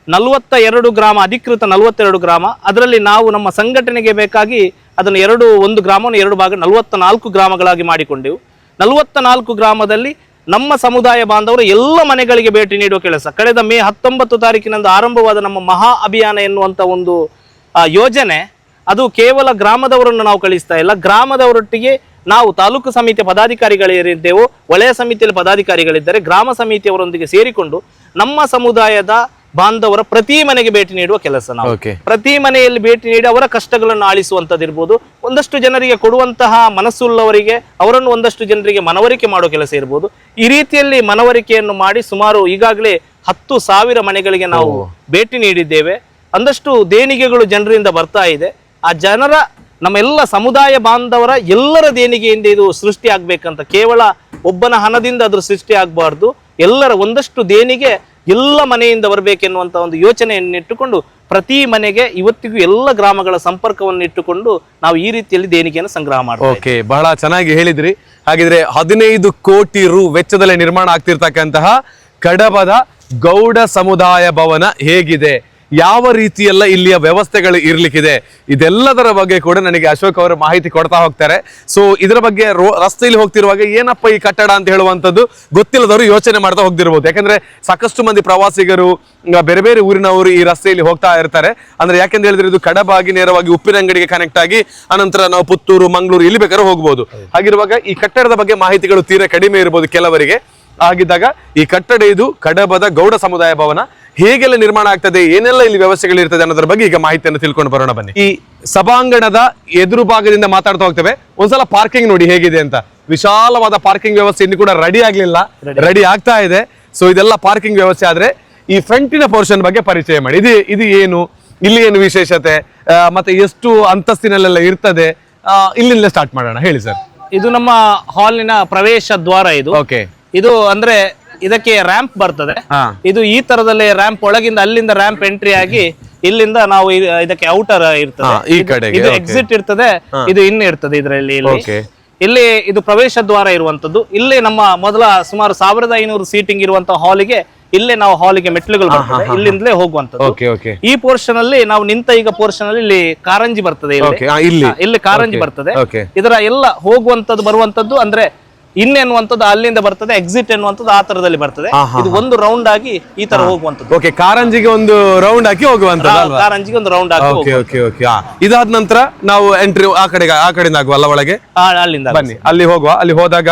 ನಲವತ್ತ ಎರಡು ಗ್ರಾಮ, ಅಧಿಕೃತ ನಲವತ್ತೆರಡು ಗ್ರಾಮ. ಅದರಲ್ಲಿ ನಾವು ನಮ್ಮ ಸಂಘಟನೆಗೆ ಬೇಕಾಗಿ ಅದನ್ನು ಎರಡು, ಒಂದು ಗ್ರಾಮವನ್ನು ಎರಡು ಭಾಗ ನಲವತ್ತ ನಾಲ್ಕು ಗ್ರಾಮಗಳಾಗಿ ಮಾಡಿಕೊಂಡೆವು. ನಲವತ್ತ ನಾಲ್ಕು ಗ್ರಾಮದಲ್ಲಿ ನಮ್ಮ ಸಮುದಾಯ ಬಾಂಧವರು ಎಲ್ಲ ಮನೆಗಳಿಗೆ ಭೇಟಿ ನೀಡುವ ಕೆಲಸ. ಕಳೆದ ಮೇ ಹತ್ತೊಂಬತ್ತು ತಾರೀಕಿನಂದು ಆರಂಭವಾದ ನಮ್ಮ ಮಹಾ ಅಭಿಯಾನ ಎನ್ನುವಂಥ ಒಂದು ಯೋಜನೆ, ಅದು ಕೇವಲ ಗ್ರಾಮದವರನ್ನು ನಾವು ಕಳಿಸ್ತಾ ಇಲ್ಲ. ಗ್ರಾಮದವರೊಟ್ಟಿಗೆ ನಾವು ತಾಲೂಕು ಸಮಿತಿ ಪದಾಧಿಕಾರಿಗಳಿದ್ದೇವೆ ವಲಯ ಸಮಿತಿಯಲ್ಲಿ ಪದಾಧಿಕಾರಿಗಳಿದ್ದರೆ, ಗ್ರಾಮ ಸಮಿತಿಯವರೊಂದಿಗೆ ಸೇರಿಕೊಂಡು ನಮ್ಮ ಸಮುದಾಯದ ಬಾಂಧವರ ಪ್ರತಿ ಮನೆಗೆ ಭೇಟಿ ನೀಡುವ ಕೆಲಸ ನಾವು. ಪ್ರತಿ ಮನೆಯಲ್ಲಿ ಭೇಟಿ ನೀಡಿ ಅವರ ಕಷ್ಟಗಳನ್ನು ಆಲಿಸುವಂಥದ್ದಿರ್ಬೋದು. ಒಂದಷ್ಟು ಜನರಿಗೆ ಕೊಡುವಂತಹ ಮನಸ್ಸುಳ್ಳವರಿಗೆ ಅವರನ್ನು ಒಂದಷ್ಟು ಜನರಿಗೆ ಮನವರಿಕೆ ಮಾಡುವ ಕೆಲಸ ಇರ್ಬೋದು. ಈ ರೀತಿಯಲ್ಲಿ ಮನವರಿಕೆಯನ್ನು ಮಾಡಿ ಸುಮಾರು ಈಗಾಗಲೇ ಹತ್ತು ಸಾವಿರ ಮನೆಗಳಿಗೆ ನಾವು ಭೇಟಿ ನೀಡಿದ್ದೇವೆ. ಒಂದಷ್ಟು ದೇಣಿಗೆಗಳು ಜನರಿಂದ ಬರ್ತಾ ಇದೆ. ಆ ಜನರ ನಮ್ಮೆಲ್ಲ ಸಮುದಾಯ ಬಾಂಧವರ ಎಲ್ಲರ ದೇಣಿಗೆಯಿಂದ ಇದು ಸೃಷ್ಟಿ ಆಗ್ಬೇಕಂತ ಕೇವಲ ಒಬ್ಬನ ಹಣದಿಂದ ಅದ್ರ ಸೃಷ್ಟಿ ಆಗಬಾರ್ದು ಎಲ್ಲರ ಒಂದಷ್ಟು ದೇಣಿಗೆ ಎಲ್ಲ ಮನೆಯಿಂದ ಬರಬೇಕೆನ್ನುವಂಥ ಒಂದು ಯೋಚನೆಯನ್ನಿಟ್ಟುಕೊಂಡು ಪ್ರತಿ ಮನೆಗೆ ಇವತ್ತಿಗೂ ಎಲ್ಲ ಗ್ರಾಮಗಳ ಸಂಪರ್ಕವನ್ನು ಇಟ್ಟುಕೊಂಡು ನಾವು ಈ ರೀತಿಯಲ್ಲಿ ದೇಣಿಗೆಯನ್ನು ಸಂಗ್ರಹ ಮಾಡ್ತೀವಿ ಓಕೆ, ಬಹಳ ಚೆನ್ನಾಗಿ ಹೇಳಿದ್ರಿ. ಹಾಗಿದ್ರೆ ಹದಿನೈದು ಕೋಟಿ ರು ವೆಚ್ಚದಲ್ಲಿ ನಿರ್ಮಾಣ ಆಗ್ತಿರ್ತಕ್ಕಂತಹ ಕಡಬದ ಗೌಡ ಸಮುದಾಯ ಭವನ ಹೇಗಿದೆ? ಯಾವ ರೀತಿಯೆಲ್ಲ ಇಲ್ಲಿಯ ವ್ಯವಸ್ಥೆಗಳು ಇರಲಿಕ್ಕಿದೆ, ಇದೆಲ್ಲದರ ಬಗ್ಗೆ ಕೂಡ ನನಗೆ ಅಶೋಕ್ ಅವರು ಮಾಹಿತಿ ಕೊಡ್ತಾ ಹೋಗ್ತಾರೆ. ಸೊ ಇದರ ಬಗ್ಗೆ ರಸ್ತೆಯಲ್ಲಿ ಹೋಗ್ತಿರುವಾಗ ಏನಪ್ಪ ಈ ಕಟ್ಟಡ ಅಂತ ಹೇಳುವಂಥದ್ದು ಗೊತ್ತಿಲ್ಲದವರು ಯೋಚನೆ ಮಾಡ್ತಾ ಹೋಗ್ತಿರ್ಬೋದು. ಯಾಕಂದ್ರೆ ಸಾಕಷ್ಟು ಮಂದಿ ಪ್ರವಾಸಿಗರು ಬೇರೆ ಬೇರೆ ಊರಿನವರು ಈ ರಸ್ತೆಯಲ್ಲಿ ಹೋಗ್ತಾ ಇರ್ತಾರೆ. ಅಂದ್ರೆ ಯಾಕೆಂತ ಹೇಳಿದ್ರೆ ಇದು ಕಡಬಾಗಿ ನೇರವಾಗಿ ಉಪ್ಪಿನಂಗಡಿಗೆ ಕನೆಕ್ಟ್ ಆಗಿ ಅನಂತರ ನಾವು ಪುತ್ತೂರು, ಮಂಗಳೂರು ಇಲ್ಲಿ ಬೇಕಾದ್ರೂ ಹೋಗ್ಬೋದು. ಹಾಗಿರುವಾಗ ಈ ಕಟ್ಟಡದ ಬಗ್ಗೆ ಮಾಹಿತಿಗಳು ತೀರಾ ಕಡಿಮೆ ಇರ್ಬೋದು ಕೆಲವರಿಗೆ. ಆಗಿದ್ದಾಗ ಈ ಕಟ್ಟಡ ಇದು ಕಡಬದ ಗೌಡ ಸಮುದಾಯ ಭವನ ಹೇಗೆಲ್ಲ ನಿರ್ಮಾಣ ಆಗ್ತದೆ ಏನೆಲ್ಲ ಇಲ್ಲಿ ವ್ಯವಸ್ಥೆಗಳಿರ್ತದೆ ಅನ್ನೋದ್ರ ಬಗ್ಗೆ ಈಗ ಮಾಹಿತಿಯನ್ನು ತಿಳ್ಕೊಂಡು ಬರೋಣ ಬನ್ನಿ. ಈ ಸಭಾಂಗಣದ ಎದುರು ಭಾಗದಿಂದ ಮಾತಾಡ್ತಾ ಹೋಗ್ತೇವೆ. ಒಂದ್ಸಲ ಪಾರ್ಕಿಂಗ್ ನೋಡಿ ಹೇಗಿದೆ ಅಂತ. ವಿಶಾಲವಾದ ಪಾರ್ಕಿಂಗ್ ವ್ಯವಸ್ಥೆ ಇನ್ನು ಕೂಡ ರೆಡಿ ಆಗ್ಲಿಲ್ಲ. ರೆಡಿ ಆಗ್ತಾ ಇದೆ. ಸೊ ಇದೆಲ್ಲ ಪಾರ್ಕಿಂಗ್ ವ್ಯವಸ್ಥೆ ಆದ್ರೆ ಈ ಫ್ರಂಟಿನ ಪೋರ್ಷನ್ ಬಗ್ಗೆ ಪರಿಚಯ ಮಾಡಿ. ಇದು ಇದು ಏನು? ಇಲ್ಲಿ ಏನು ವಿಶೇಷತೆ? ಮತ್ತೆ ಎಷ್ಟು ಅಂತಸ್ತಿನಲ್ಲೆಲ್ಲ ಇರ್ತದೆ? ಇಲ್ಲಿಂದಲೇ ಸ್ಟಾರ್ಟ್ ಮಾಡೋಣ. ಹೇಳಿ ಸರ್ ಇದು ನಮ್ಮ ಹಾಲ್ನ ಪ್ರವೇಶ ದ್ವಾರ ಇದು. ಓಕೆ ಇದು ಅಂದ್ರೆ ಇದಕ್ಕೆ ರ್ಯಾಂಪ್ ಬರ್ತದೆ. ಇದು ಈ ತರದಲ್ಲಿ ರ್ಯಾಂಪ್ ಒಳಗಿಂದ ಅಲ್ಲಿಂದ ರ್ಯಾಂಪ್ ಎಂಟ್ರಿ ಆಗಿ ಇಲ್ಲಿಂದ ನಾವು ಇದಕ್ಕೆ ಔಟರ್ ಇರ್ತದೆ. ಈ ಇದು- ಎಕ್ಸಿಟ್ ಇರ್ತದೆ ಇದು ಇನ್ ಇರ್ತದೆ ಇದರಲ್ಲಿ ಇಲ್ಲಿ. ಇದು ಪ್ರವೇಶ ದ್ವಾರ ಇರುವಂತದ್ದು. ಇಲ್ಲಿ ನಮ್ಮ ಮೊದಲ ಸುಮಾರು ಸಾವಿರದ ಐನೂರು ಸೀಟಿಂಗ್ ಇರುವಂತಹ ಹಾಲಿಗೆ ಇಲ್ಲೇ ನಾವು ಹಾಲಿಗೆ ಮೆಟ್ಲುಗಳು ಬರ್ತದೆ. ಇಲ್ಲಿಂದಲೇ ಹೋಗುವಂತದ್ದು ಈ ಪೋರ್ಷನ್ ಅಲ್ಲಿ ನಾವು ನಿಂತ ಈಗ ಪೋರ್ಷನ್ ಅಲ್ಲಿ ಇಲ್ಲಿ ಕಾರಂಜಿ ಬರ್ತದೆ ಇಲ್ಲಿ. ಕಾರಂಜಿ ಬರ್ತದೆ. ಇದರ ಎಲ್ಲ ಹೋಗುವಂತದ್ದು ಬರುವಂತದ್ದು ಅಂದ್ರೆ ಇನ್ ಎನ್ನುವಂಥದ್ದು ಅಲ್ಲಿಂದ ಬರ್ತದೆ ಎಕ್ಸಿಟ್ ಎನ್ನುವಂಥದ್ದು ಆ ತರದಲ್ಲಿ ಬರ್ತದೆ. ಇದು ಒಂದು ರೌಂಡ್ ಆಗಿ ಈ ತರ ಹೋಗುವಂಥದ್ದು. ಓಕೆ ಕಾರಂಜಿಗೆ ಒಂದು ರೌಂಡ್ ಹಾಕಿ ಹೋಗುವಂತ ಕಾರಂಜಿಗೆ ಒಂದು ರೌಂಡ್ ಹಾಕಿ ಓಕೆ ಓಕೆ ಓಕೆ ಇದಾದ ನಂತರ ನಾವು ಎಂಟ್ರಿ ಆ ಕಡೆಗೆ ಆ ಕಡೆಯಿಂದ ಆಗುವಲ್ಲ ಒಳಗೆ? ಅಲ್ಲಿಂದ ಬನ್ನಿ ಅಲ್ಲಿ ಹೋಗುವ ಅಲ್ಲಿ ಹೋದಾಗ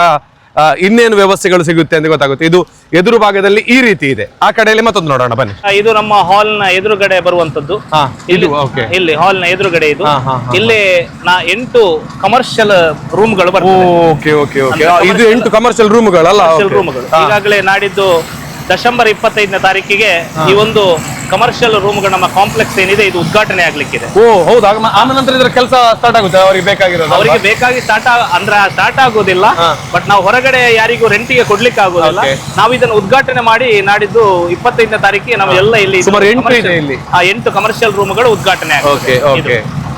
ಇನ್ನೇನು ವ್ಯವಸ್ಥೆಗಳು ಸಿಗುತ್ತೆ ಅಂತ ಗೊತ್ತಾಗುತ್ತೆ. ಇದು ಎದುರು ಭಾಗದಲ್ಲಿ ಈ ರೀತಿ ಇದೆ. ಆ ಕಡೆಯಲ್ಲಿ ಮತ್ತೊಂದು ನೋಡೋಣ ಬನ್ನಿ. ಇದು ನಮ್ಮ ಹಾಲ್ನ ಎದುರುಗಡೆ ಬರುವಂತದ್ದು ಇಲ್ಲಿ ಇದು ಓಕೆ ಇಲ್ಲಿ ಹಾಲ್ನ ಎದುರುಗಡೆ ಇದು. ಇಲ್ಲಿ ನಾ ಎಂಟು ಕಮರ್ಷಿಯಲ್ ರೂಮ್ಗಳು ಬರ್ತವೆ ಓಕೆ ಓಕೆ ಓಕೆ ಇದು ಎಂಟು ಕಮರ್ಷಿಯಲ್ ರೂಮ್ ಕಮರ್ಷಿಯಲ್ ರೂಮ್ಗಳು ಈಗಾಗಲೇ ನಾಡಿದ್ದು ಡಿಸೆಂಬರ್ ಇಪ್ಪತ್ತೈದನೇ ತಾರೀಕಿಗೆ ಈ ಒಂದು ಕಮರ್ಷಿಯಲ್ ರೂಮ್ಗಳು ನಮ್ಮ ಕಾಂಪ್ಲೆಕ್ಸ್ ಏನಿದೆ ಇದು ಉದ್ಘಾಟನೆ ಆಗ್ಲಿಕ್ಕಿದೆ. ಓ ಹೌದಾ ಆಮೇಲೆ ನಂತರ ಇದರ ಕೆಲಸ ಸ್ಟಾರ್ಟ್ ಆಗುತ್ತೆ ಅವರಿಗೆ ಬೇಕಾಗಿರೋದು ಅವರಿಗೆ ಬೇಕಾಗಿ ಸ್ಟಾರ್ಟ್ ಅಂದ್ರೆ ಸ್ಟಾರ್ಟ್ ಆಗೋದಿಲ್ಲ ಬಟ್ ನಾವು ಹೊರಗಡೆ ಯಾರಿಗೂ ರೆಂಟಿಗೆ ಕೊಡ್ಲಿಕ್ಕೆ ಆಗೋದಿಲ್ಲ. ನಾವು ಇದನ್ನು ಉದ್ಘಾಟನೆ ಮಾಡಿ ನಾಡಿದ್ದು ಇಪ್ಪತ್ತೈದನೇ ತಾರೀಕಿಗೆ ನಾವು ಎಲ್ಲ ಇಲ್ಲಿ ಸುಮಾರು ಎಂಟು ಇದೆ ಇಲ್ಲಿ. ಆ ಎಂಟು ಕಮರ್ಷಿಯಲ್ ರೂಮ್ಗಳು ಉದ್ಘಾಟನೆ ಓಕೆ ಓಕೆ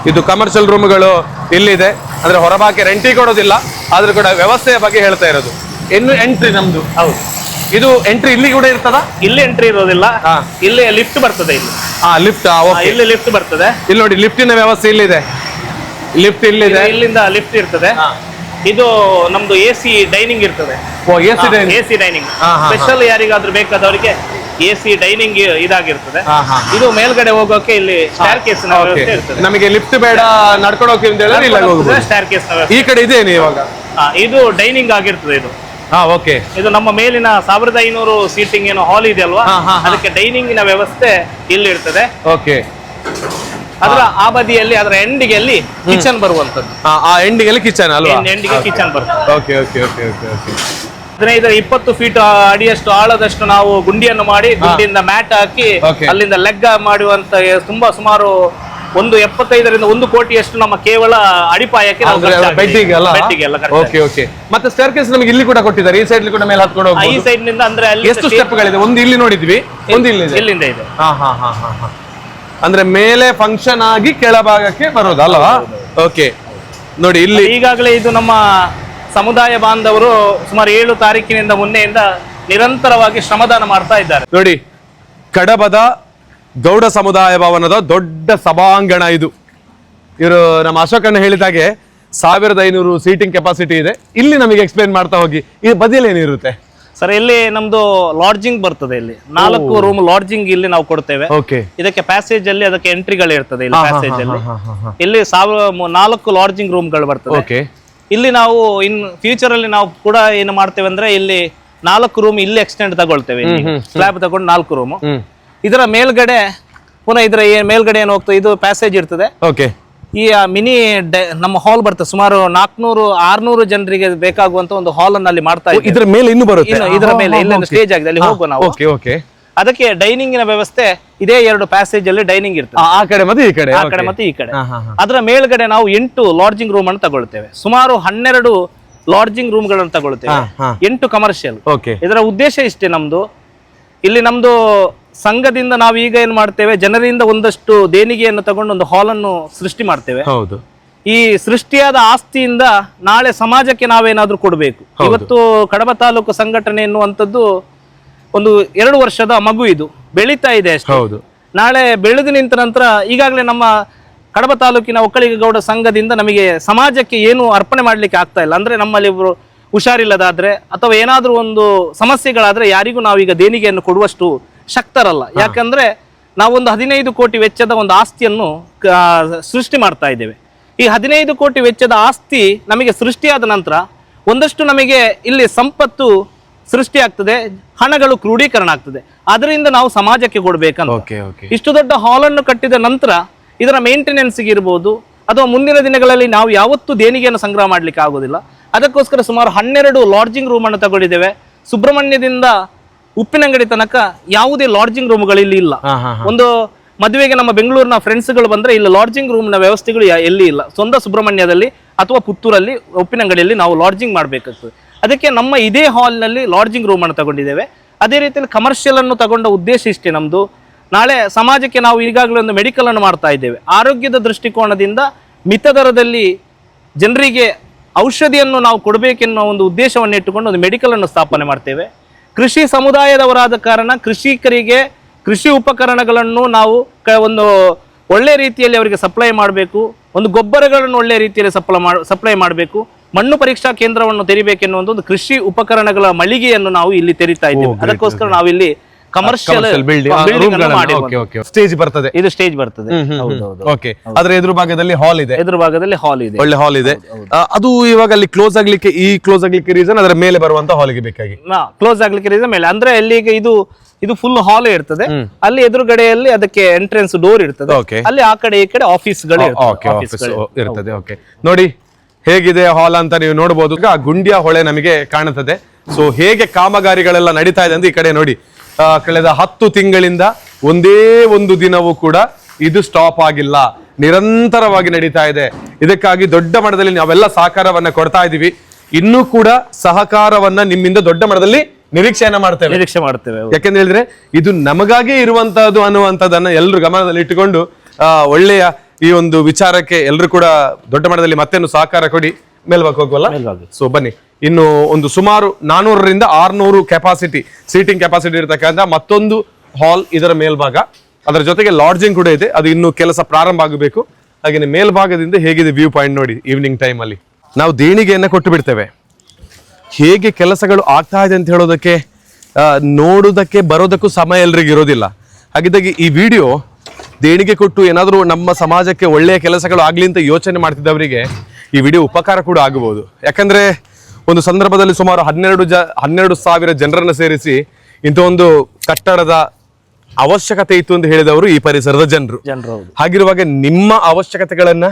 ಇದು. ಕಮರ್ಷಿಯಲ್ ರೂಮ್ಗಳು ಇಲ್ಲಿದೆ. ಅಂದ್ರೆ ಹೊರಬಾಕೆ ರೆಂಟಿ ಕೊಡೋದಿಲ್ಲ ಆದ್ರೂ ಕೂಡ ವ್ಯವಸ್ಥೆಯ ಬಗ್ಗೆ ಹೇಳ್ತಾ ಇರೋದು. ಇನ್ನು ಎಂಟ್ರಿ ನಮ್ದು. ಹೌದು. ಇದು ಎಂಟ್ರಿ ಇಲ್ಲಿ ಕೂಡ ಇರ್ತದ? ಇಲ್ಲಿ ಎಂಟ್ರಿ ಇರೋದಿಲ್ಲ. ಇಲ್ಲಿ ಲಿಫ್ಟ್ ಬರ್ತದೆ ಇಲ್ಲಿ. ಹಾ ಲಿಫ್ಟ್ ಇಲ್ಲಿ ಲಿಫ್ಟ್ ಬರ್ತದೆ. ಇಲ್ಲಿ ನೋಡಿ ಲಿಫ್ಟಿನ ವ್ಯವಸ್ಥೆ ಇಲ್ಲಿದೆ. ಲಿಫ್ಟ್ ಇಲ್ಲಿದೆ. ಇಲ್ಲಿಂದ ಲಿಫ್ಟ್ ಇರ್ತದೆ. ಇದು ನಮ್ದು ಎ ಸಿ ಡೈನಿಂಗ್ ಇರ್ತದೆ. ಓ ಎಸಿ ಇದೆ ಎ ಸಿ ಡೈನಿಂಗ್ ಸ್ಪೆಷಲ್ ಯಾರಿಗಾದ್ರೂ ಬೇಕಾದವರಿಗೆ ಎ ಸಿ ಡೈನಿಂಗ್ ಇದಾಗಿರ್ತದೆ. ಇದು ಮೇಲ್ಗಡೆ ಹೋಗೋಕೆ ಇಲ್ಲಿ ಸ್ಟಾರ್ ಕೇಸ್ ವ್ಯವಸ್ಥೆ ಇರ್ತದೆ. ನಮಗೆ ಲಿಫ್ಟ್ ಬೇಡ ನಡ್ಕೊಂಡು ಹೋಗಿ ಅಂತ ಹೇಳಿದ್ರೆ ಸ್ಟಾರ್ ಕೇಸ್ ಈ ಕಡೆ ಇದೇನು ಇವಾಗ? ಇದು ಡೈನಿಂಗ್ ಆಗಿರ್ತದೆ ಇದು. ಓಕೆ ಇದು ನಮ್ಮ ಮೇಲಿನ ಸಾವಿರದ ಐನೂರು ಸೀಟಿಂಗ್ ಏನು ಹಾಲ್ ಇದೆ ಅಲ್ವಾ? ಅದಕ್ಕೆ ಡೈನಿಂಗ್ನ ಅದಕ್ಕೆ ಡೈನಿಂಗಿನ ವ್ಯವಸ್ಥೆ ಇಲ್ಲಿ ಇರ್ತದೆ. ಓಕೆ ಅದರ ಆ ಬದಿಯಲ್ಲಿ ಅದರ ಎಂಡಿಗೆ ಅಲ್ಲಿ ಕಿಚನ್ ಬರುವಂತದ್ದು ಆ ಎಂಡಿಗೆಯಲ್ಲಿ ಕಿಚನ್ ಅಲ್ವಾ? ಎಂಡಿಗೆ ಕಿಚನ್ ಬರುತ್ತೆ. Okay okay okay okay okay ಹದಿನೈದರ ಇಪ್ಪತ್ತು ಫೀಟ್ ಅಡಿಯಷ್ಟು ಆಳದಷ್ಟು ನಾವು ಗುಂಡಿಯನ್ನು ಮಾಡಿ ಗುಂಡಿಯಿಂದ ಮ್ಯಾಟ್ ಹಾಕಿ ಅಲ್ಲಿಂದ ಲೆಗ್ ಮಾಡುವಂತ ತುಂಬಾ ಸುಮಾರು ಒಂದು ಎಪ್ಪತ್ತೈದರಿಂದ ಒಂದು ಕೋಟಿಯಷ್ಟು ನಮ್ಮ ಕೇವಲ ಅಡಿಪಾಯಕ್ಕೆ ನಾವು. ಬೆಡ್ಡಿಗೆ ಎಲ್ಲ. Okay okay. ಮತ್ತೆ ಸ್ಟೇರ್ ಕೇಸ್ ನಮಗೆ ಇಲ್ಲಿ ಕೂಡ ಕೊಟ್ಟಿದ್ದಾರೆ. ಈ ಸೈಡ್ ಕೂಡ ಮೇಲೆ ಹತ್ಕೊಂಡು ಈ ಹೋಗ್ಬೋದು. ಸೈಡ್ನಿಂದ ಅಂದ್ರೆ ಅಲ್ಲಿ ಎಷ್ಟು ಸ್ಟೆಪ್ಗಳಿದೆ ಒಂದು ಇಲ್ಲಿ ನೋಡಿದ್ವಿ. ಒಂದು ಇಲ್ಲಿ ಇದೆ ಇಲ್ಲಿಂದ. ಇದೆ. ಹಾ ಹಾ ಹಾ ಹಾ ಹಾ. ಅಂದ್ರೆ ಮೇಲೆ ಫಂಕ್ಷನ್ ಆಗಿ ಕೆಳಭಾಗಕ್ಕೆ ಬರೋದು ಅಲ್ವಾ? ಓಕೆ. ನೋಡಿ ಇಲ್ಲಿ ಈಗಾಗಲೇ ಇದು ನಮ್ಮ ಸಮುದಾಯ ಬಾಂಧವರು ಸುಮಾರು ಏಳು ತಾರೀಕಿನಿಂದ ಮುನ್ನೆಯಿಂದ ನಿರಂತರವಾಗಿ ಶ್ರಮದಾನ ಮಾಡ್ತಾ ಇದ್ದಾರೆ. ನೋಡಿ ಕಡಬದ ಗೌಡ ಸಮುದಾಯ ಭವನದ ದೊಡ್ಡ ಸಭಾಂಗಣ ಇದು. ಇವರು ನಮ್ಮ ಅಶೋಕಣ್ಣ ಹೇಳಿದಾಗೆ ಸಾವಿರದ ಐನೂರು ಸೀಟಿಂಗ್ ಕೆಪಾಸಿಟಿ ಇದೆ. ಇಲ್ಲಿ ನಮಗೆ ಎಕ್ಸ್ಪ್ಲೇನ್ ಮಾಡ್ತಾ ಹೋಗಿ. ಈ ಬದಿಯಲ್ಲಿ ಏನಿರುತ್ತೆ ಸರ್ ಇಲ್ಲಿ ನಮ್ದು ಲಾಡ್ಜಿಂಗ್ ಬರ್ತದೆ ಇಲ್ಲಿ. ನಾಲ್ಕು ರೂಮ್ ಲಾಡ್ಜಿಂಗ್ ಇಲ್ಲಿ ನಾವು ಕೊಡ್ತೇವೆ. ಇದಕ್ಕೆ ಪ್ಯಾಸೇಜ್ ಅಲ್ಲಿ ಅದಕ್ಕೆ ಎಂಟ್ರಿಗಳು ಇರ್ತದೆ ಇಲ್ಲಿ ಪ್ಯಾಸೇಜ್ ಅಲ್ಲಿ. ಇಲ್ಲಿ ಸಾವಿರ ನಾಲ್ಕು ಲಾಡ್ಜಿಂಗ್ ರೂಮ್ಗಳು ಬರ್ತದೆ. ಓಕೆ. ಇಲ್ಲಿ ನಾವು ಇನ್ ಫ್ಯೂಚರ್ ಅಲ್ಲಿ ನಾವು ಕೂಡ ಏನು ಮಾಡ್ತೇವೆ ಅಂದ್ರೆ ಇಲ್ಲಿ ನಾಲ್ಕು ರೂಮ್ ಇಲ್ಲಿ ಎಕ್ಸ್ಟೆಂಡ್ ತಗೊಳ್ತೇವೆ ಸ್ಲ್ಯಾಬ್ ತಗೊಂಡು ನಾಲ್ಕು ರೂಮ್ ಇದರ ಮೇಲ್ಗಡೆ ಪುನಃ ಇದರ ಏನ್ ಮೇಲ್ಗಡೆ ಏನು ಹೋಗ್ತದೆ? ಇದು ಪ್ಯಾಸೇಜ್ ಇರ್ತದೆ. ಓಕೆ ಈ ಮಿನಿ ನಮ್ಮ ಹಾಲ್ ಬರ್ತದೆ. ಸುಮಾರು ನಾಲ್ಕುನೂರು ಆರ್ನೂರು ಜನರಿಗೆ ಬೇಕಾಗುವಂತ ಒಂದು ಹಾಲ್ ಅನ್ನು ಅಲ್ಲಿ ಮಾಡ್ತಾ ಇದ್ದೀವಿ. ಇದರ ಮೇಲೆ ಇನ್ನು ಬರುತ್ತೆ? ಇದರ ಮೇಲೆ ಇಲ್ಲೊಂದು ಸ್ಟೇಜ್ ಆಗಿದೆ. ಅಲ್ಲಿ ಹೋಗುವ ನಾವು. ಓಕೆ ಓಕೆ ಅದಕ್ಕೆ ಡೈನಿಂಗಿನ ವ್ಯವಸ್ಥೆ ಇದೇ ಎರಡು ಪ್ಯಾಸೇಜ್ ಅಲ್ಲಿ ಡೈನಿಂಗ್ ಇರ್ತದೆ. ಆ ಕಡೆ ಮತ್ತೆ ಈ ಕಡೆ ಆ ಕಡೆ ಮತ್ತೆ ಈ ಕಡೆ. ಅದರ ಮೇಲ್ಗಡೆ ನಾವು ಎಂಟು ಲಾಡ್ಜಿಂಗ್ ರೂಮ್ ಅನ್ನು ತಗೊಳ್ತೇವೆ. ಸುಮಾರು ಹನ್ನೆರಡು ಲಾಡ್ಜಿಂಗ್ ರೂಮ್ಗಳನ್ನು ತಗೊಳ್ತೇವೆ. ಎಂಟು ಕಮರ್ಷಿಯಲ್ ಇದರ ಉದ್ದೇಶ ಇಷ್ಟೇ ನಮ್ದು. ಇಲ್ಲಿ ನಮ್ದು ಸಂಘದಿಂದ ನಾವು ಈಗ ಏನ್ ಮಾಡ್ತೇವೆ? ಜನರಿಂದ ಒಂದಷ್ಟು ದೇಣಿಗೆಯನ್ನು ತಗೊಂಡು ಒಂದು ಹಾಲ್ ಅನ್ನು ಸೃಷ್ಟಿ ಮಾಡ್ತೇವೆ. ಹೌದು. ಈ ಸೃಷ್ಟಿಯಾದ ಆಸ್ತಿಯಿಂದ ನಾಳೆ ಸಮಾಜಕ್ಕೆ ನಾವೇನಾದ್ರೂ ಕೊಡಬೇಕು. ಇವತ್ತು ಕಡಬ ತಾಲೂಕು ಸಂಘಟನೆ ಎನ್ನುವಂಥದ್ದು ಒಂದು ಎರಡು ವರ್ಷದ ಮಗು ಇದು. ಬೆಳೀತಾ ಇದೆ ಅಷ್ಟೇ. ಹೌದು. ನಾಳೆ ಬೆಳೆದು ನಿಂತ ನಂತರ ಈಗಾಗಲೇ ನಮ್ಮ ಕಡಬ ತಾಲೂಕಿನ ಒಕ್ಕಲಿಗ ಗೌಡ ಸಂಘದಿಂದ ನಮಗೆ ಸಮಾಜಕ್ಕೆ ಏನು ಅರ್ಪಣೆ ಮಾಡಲಿಕ್ಕೆ ಆಗ್ತಾ ಇಲ್ಲ. ಅಂದ್ರೆ ನಮ್ಮಲ್ಲಿ ಒಬ್ರು ಹುಷಾರಿಲ್ಲದಾದ್ರೆ ಅಥವಾ ಏನಾದರೂ ಒಂದು ಸಮಸ್ಯೆಗಳಾದ್ರೆ ಯಾರಿಗೂ ನಾವೀಗ ದೇಣಿಗೆಯನ್ನು ಕೊಡುವಷ್ಟು ಶಕ್ತರಲ್ಲ. ಯಾಕಂದ್ರೆ ನಾವೊಂದು ಹದಿನೈದು ಕೋಟಿ ವೆಚ್ಚದ ಒಂದು ಆಸ್ತಿಯನ್ನು ಸೃಷ್ಟಿ ಮಾಡ್ತಾ ಇದ್ದೇವೆ. ಈ ಹದಿನೈದು ಕೋಟಿ ವೆಚ್ಚದ ಆಸ್ತಿ ನಮಗೆ ಸೃಷ್ಟಿಯಾದ ನಂತರ ಒಂದಷ್ಟು ನಮಗೆ ಇಲ್ಲಿ ಸಂಪತ್ತು ಸೃಷ್ಟಿ ಆಗ್ತದೆ ಹಣಗಳು ಕ್ರೋಢೀಕರಣ ಆಗ್ತದೆ. ಅದರಿಂದ ನಾವು ಸಮಾಜಕ್ಕೆ ಕೊಡಬೇಕಂತ. ಇಷ್ಟು ದೊಡ್ಡ ಹಾಲ್ ಅನ್ನು ಕಟ್ಟಿದ ನಂತರ ಇದರ ಮೇಂಟೆನೆನ್ಸ್ಗೆ ಇರ್ಬೋದು ಅಥವಾ ಮುಂದಿನ ದಿನಗಳಲ್ಲಿ ನಾವು ಯಾವತ್ತೂ ದೇಣಿಗೆಯನ್ನು ಸಂಗ್ರಹ ಮಾಡ್ಲಿಕ್ಕೆ ಆಗೋದಿಲ್ಲ. ಅದಕ್ಕೋಸ್ಕರ ಸುಮಾರು ಹನ್ನೆರಡು ಲಾಡ್ಜಿಂಗ್ ರೂಮನ್ನು ಅನ್ನು ತಗೊಂಡಿದ್ದೇವೆ. ಸುಬ್ರಹ್ಮಣ್ಯದಿಂದ ಉಪ್ಪಿನಂಗಡಿ ತನಕ ಯಾವುದೇ ಲಾಡ್ಜಿಂಗ್ ರೂಮ್ಗಳು ಇಲ್ಲಿ ಇಲ್ಲ. ಒಂದು ಮದುವೆಗೆ ನಮ್ಮ ಬೆಂಗಳೂರಿನ ಫ್ರೆಂಡ್ಸ್ಗಳು ಬಂದ್ರೆ ಇಲ್ಲಿ ಲಾಡ್ಜಿಂಗ್ ರೂಮ್ನ ವ್ಯವಸ್ಥೆಗಳು ಎಲ್ಲಿ ಇಲ್ಲ. ಸ್ವಂತ ಸುಬ್ರಹ್ಮಣ್ಯದಲ್ಲಿ ಅಥವಾ ಪುತ್ತೂರಲ್ಲಿ ಉಪ್ಪಿನಂಗಡಿಯಲ್ಲಿ ನಾವು ಲಾಡ್ಜಿಂಗ್ ಮಾಡಬೇಕಾಗ್ತದೆ. ಅದಕ್ಕೆ ನಮ್ಮ ಇದೇ ಹಾಲ್ನಲ್ಲಿ ಲಾಡ್ಜಿಂಗ್ ರೂಮ್ ಅನ್ನು ತಗೊಂಡಿದ್ದೇವೆ. ಅದೇ ರೀತಿಯಲ್ಲಿ ಕಮರ್ಷಿಯಲ್ ಅನ್ನು ತಗೊಂಡ ಉದ್ದೇಶ ಇಷ್ಟೇ ನಮ್ಮದು ನಾಳೆ ಸಮಾಜಕ್ಕೆ ನಾವು ಈಗಾಗಲೇ ಒಂದು ಮೆಡಿಕಲ್ ಅನ್ನು ಮಾಡ್ತಾ ಇದ್ದೇವೆ. ಆರೋಗ್ಯದ ದೃಷ್ಟಿಕೋನದಿಂದ ಮಿತ ದರದಲ್ಲಿ ಜನರಿಗೆ ಔಷಧಿಯನ್ನು ನಾವು ಕೊಡಬೇಕೆನ್ನುವ ಒಂದು ಉದ್ದೇಶವನ್ನು ಇಟ್ಟುಕೊಂಡು ಒಂದು ಮೆಡಿಕಲ್ ಅನ್ನು ಸ್ಥಾಪನೆ ಮಾಡ್ತೇವೆ. ಕೃಷಿ ಸಮುದಾಯದವರಾದ ಕಾರಣ ಕೃಷಿಕರಿಗೆ ಕೃಷಿ ಉಪಕರಣಗಳನ್ನು ನಾವು ಕ ಒಂದು ಒಳ್ಳೆ ರೀತಿಯಲ್ಲಿ ಅವರಿಗೆ ಸಪ್ಲೈ ಮಾಡಬೇಕು. ಒಂದು ಗೊಬ್ಬರಗಳನ್ನು ಒಳ್ಳೆ ರೀತಿಯಲ್ಲಿ ಸಪ್ಲೈ ಮಾಡ ಸಪ್ಲೈ ಮಾಡಬೇಕು. ಮಣ್ಣು ಪರೀಕ್ಷಾ ಕೇಂದ್ರವನ್ನು ತೆರಿಬೇಕೆನ್ನುವ ಒಂದು ಕೃಷಿ ಉಪಕರಣಗಳ ಮಳಿಗೆಯನ್ನು ನಾವು ಇಲ್ಲಿ ತೆರಿತಾ ಇದ್ದೇವೆ. ಅದಕ್ಕೋಸ್ಕರ ನಾವು ಇಲ್ಲಿ ಕಮರ್ಷಿಯಲ್ ಬಿಲ್ಡಿಂಗ್ ಸ್ಟೇಜ್ ಬರ್ತದೆ. ಇದು ಸ್ಟೇಜ್ ಬರ್ತದೆ. ಓಕೆ ಅದ್ರ ಎದುರು ಭಾಗದಲ್ಲಿ ಹಾಲ್ ಇದೆ. ಎದುರು ಭಾಗದಲ್ಲಿ ಹಾಲ್ ಇದೆ. ಒಳ್ಳೆ ಹಾಲ್ ಇದೆ. ಅದು ಇವಾಗ ಅಲ್ಲಿ ಕ್ಲೋಸ್ ಆಗ್ಲಿಕ್ಕೆ ಈ ಕ್ಲೋಸ್ ಆಗ್ಲಿಕ್ಕೆ ರೀಸನ್ ಅದರ ಮೇಲೆ ಬರುವಂತ ಹಾಲ್ಗೆ ಬೇಕಾಗಿ. ಕ್ಲೋಸ್ ಆಗ್ಲಿಕ್ಕೆ ರೀಸನ್ ಮೇಲೆ. ಅಂದ್ರೆ ಅಲ್ಲಿ ಈಗ ಇದು ಇದು ಫುಲ್ ಹಾಲ್ ಇರ್ತದೆ. ಅಲ್ಲಿ ಎದುರುಗಡೆಯಲ್ಲಿ ಅದಕ್ಕೆ ಎಂಟ್ರೆನ್ಸ್ ಡೋರ್ ಇರ್ತದೆ. ಅಲ್ಲಿ ಆ ಕಡೆ ಈ ಕಡೆ ಆಫೀಸ್ಗಳು ಓಕೆ ಇರ್ತದೆ. ಓಕೆ ನೋಡಿ ಹೇಗಿದೆ ಹಾಲ್ ಅಂತ ನೀವು ನೋಡಬಹುದು ಗುಂಡಿಯ ಹೊಳೆ ನಮಗೆ ಕಾಣುತ್ತದೆ ಸೊ ಹೇಗೆ ಕಾಮಗಾರಿಗಳೆಲ್ಲ ನಡೀತಾ ಇದೆ ಅಂತ ಈ ಕಡೆ ನೋಡಿ. ಕಳೆದ ಹತ್ತು ತಿಂಗಳಿಂದ ಒಂದೇ ಒಂದು ದಿನವೂ ಕೂಡ ಇದು ಸ್ಟಾಪ್ ಆಗಿಲ್ಲ. ನಿರಂತರವಾಗಿ ನಡೀತಾ ಇದೆ. ಇದಕ್ಕಾಗಿ ದೊಡ್ಡ ಮಟ್ಟದಲ್ಲಿ ನಾವೆಲ್ಲ ಸಹಕಾರವನ್ನ ಕೊಡ್ತಾ ಇದೀವಿ ಇನ್ನೂ ಕೂಡ ಸಹಕಾರವನ್ನ ನಿಮ್ಮಿಂದ ದೊಡ್ಡ ಮಟ್ಟದಲ್ಲಿ ನಿರೀಕ್ಷೆಯನ್ನ ಮಾಡ್ತೇವೆ. ನಿರೀಕ್ಷೆ ಮಾಡ್ತೇವೆ. ಯಾಕೆಂದ್ರೆ ಹೇಳಿದ್ರೆ ಇದು ನಮಗಾಗೆ ಇರುವಂತಹದ್ದು ಅನ್ನುವಂಥದ್ದನ್ನ ಎಲ್ಲರೂ ಗಮನದಲ್ಲಿ ಇಟ್ಟುಕೊಂಡು ಆ, ಒಳ್ಳೆಯ ಈ ಒಂದು ವಿಚಾರಕ್ಕೆ ಎಲ್ಲರೂ ಕೂಡ ದೊಡ್ಡ ಮಟ್ಟದಲ್ಲಿ ಮತ್ತೇನು ಸಹಕಾರ ಕೊಡಿ ಮೇಲ್ಬಾಕ್ ಹೋಗುವಲ್ಲ. ಸೊ ಬನ್ನಿ. ಇನ್ನು ಒಂದು ಸುಮಾರು ನಾನೂರರಿಂದ ಆರ್ನೂರು ಕೆಪಾಸಿಟಿ ಸೀಟಿಂಗ್ ಕೆಪಾಸಿಟಿ ಇರತಕ್ಕಂಥ ಮತ್ತೊಂದು ಹಾಲ್ ಇದರ ಮೇಲ್ಭಾಗ. ಅದರ ಜೊತೆಗೆ ಲಾಡ್ಜಿಂಗ್ ಕೂಡ ಇದೆ. ಅದು ಇನ್ನು ಕೆಲಸ ಪ್ರಾರಂಭ ಆಗಬೇಕು. ಹಾಗೆ ಮೇಲ್ಭಾಗದಿಂದ ಹೇಗಿದೆ ವ್ಯೂ ಪಾಯಿಂಟ್ ನೋಡಿ ಈವ್ನಿಂಗ್ ಟೈಮ್ ಅಲ್ಲಿ. ನಾವು ದೇಣಿಗೆಯನ್ನು ಕೊಟ್ಟು ಬಿಡ್ತೇವೆ. ಹೇಗೆ ಕೆಲಸಗಳು ಆಗ್ತಾ ಇದೆ ಅಂತ ಹೇಳೋದಕ್ಕೆ ನೋಡೋದಕ್ಕೆ, ಬರೋದಕ್ಕೂ ಸಮಯ ಎಲ್ರಿಗೂ ಇರೋದಿಲ್ಲ. ಹಾಗಿದ್ದಾಗಿ ಈ ವಿಡಿಯೋ ದೇಣಿಗೆ ಕೊಟ್ಟು ಏನಾದರೂ ನಮ್ಮ ಸಮಾಜಕ್ಕೆ ಒಳ್ಳೆಯ ಕೆಲಸಗಳು ಆಗಲಿ ಅಂತ ಯೋಚನೆ ಮಾಡ್ತಿದ್ದವರಿಗೆ ಈ ವಿಡಿಯೋ ಉಪಕಾರ ಕೂಡ ಆಗಬಹುದು. ಯಾಕಂದ್ರೆ ಒಂದು ಸಂದರ್ಭದಲ್ಲಿ ಸುಮಾರು ಹನ್ನೆರಡು ಜ ಹನ್ನೆರಡು ಸಾವಿರ ಜನರನ್ನು ಸೇರಿಸಿ ಇಂಥ ಒಂದು ಕಟ್ಟಡದ ಅವಶ್ಯಕತೆ ಇತ್ತು ಅಂತ ಹೇಳಿದವರು ಈ ಪರಿಸರದ ಜನರು. ಜನರು ಹಾಗಿರುವಾಗ ನಿಮ್ಮ ಅವಶ್ಯಕತೆಗಳನ್ನ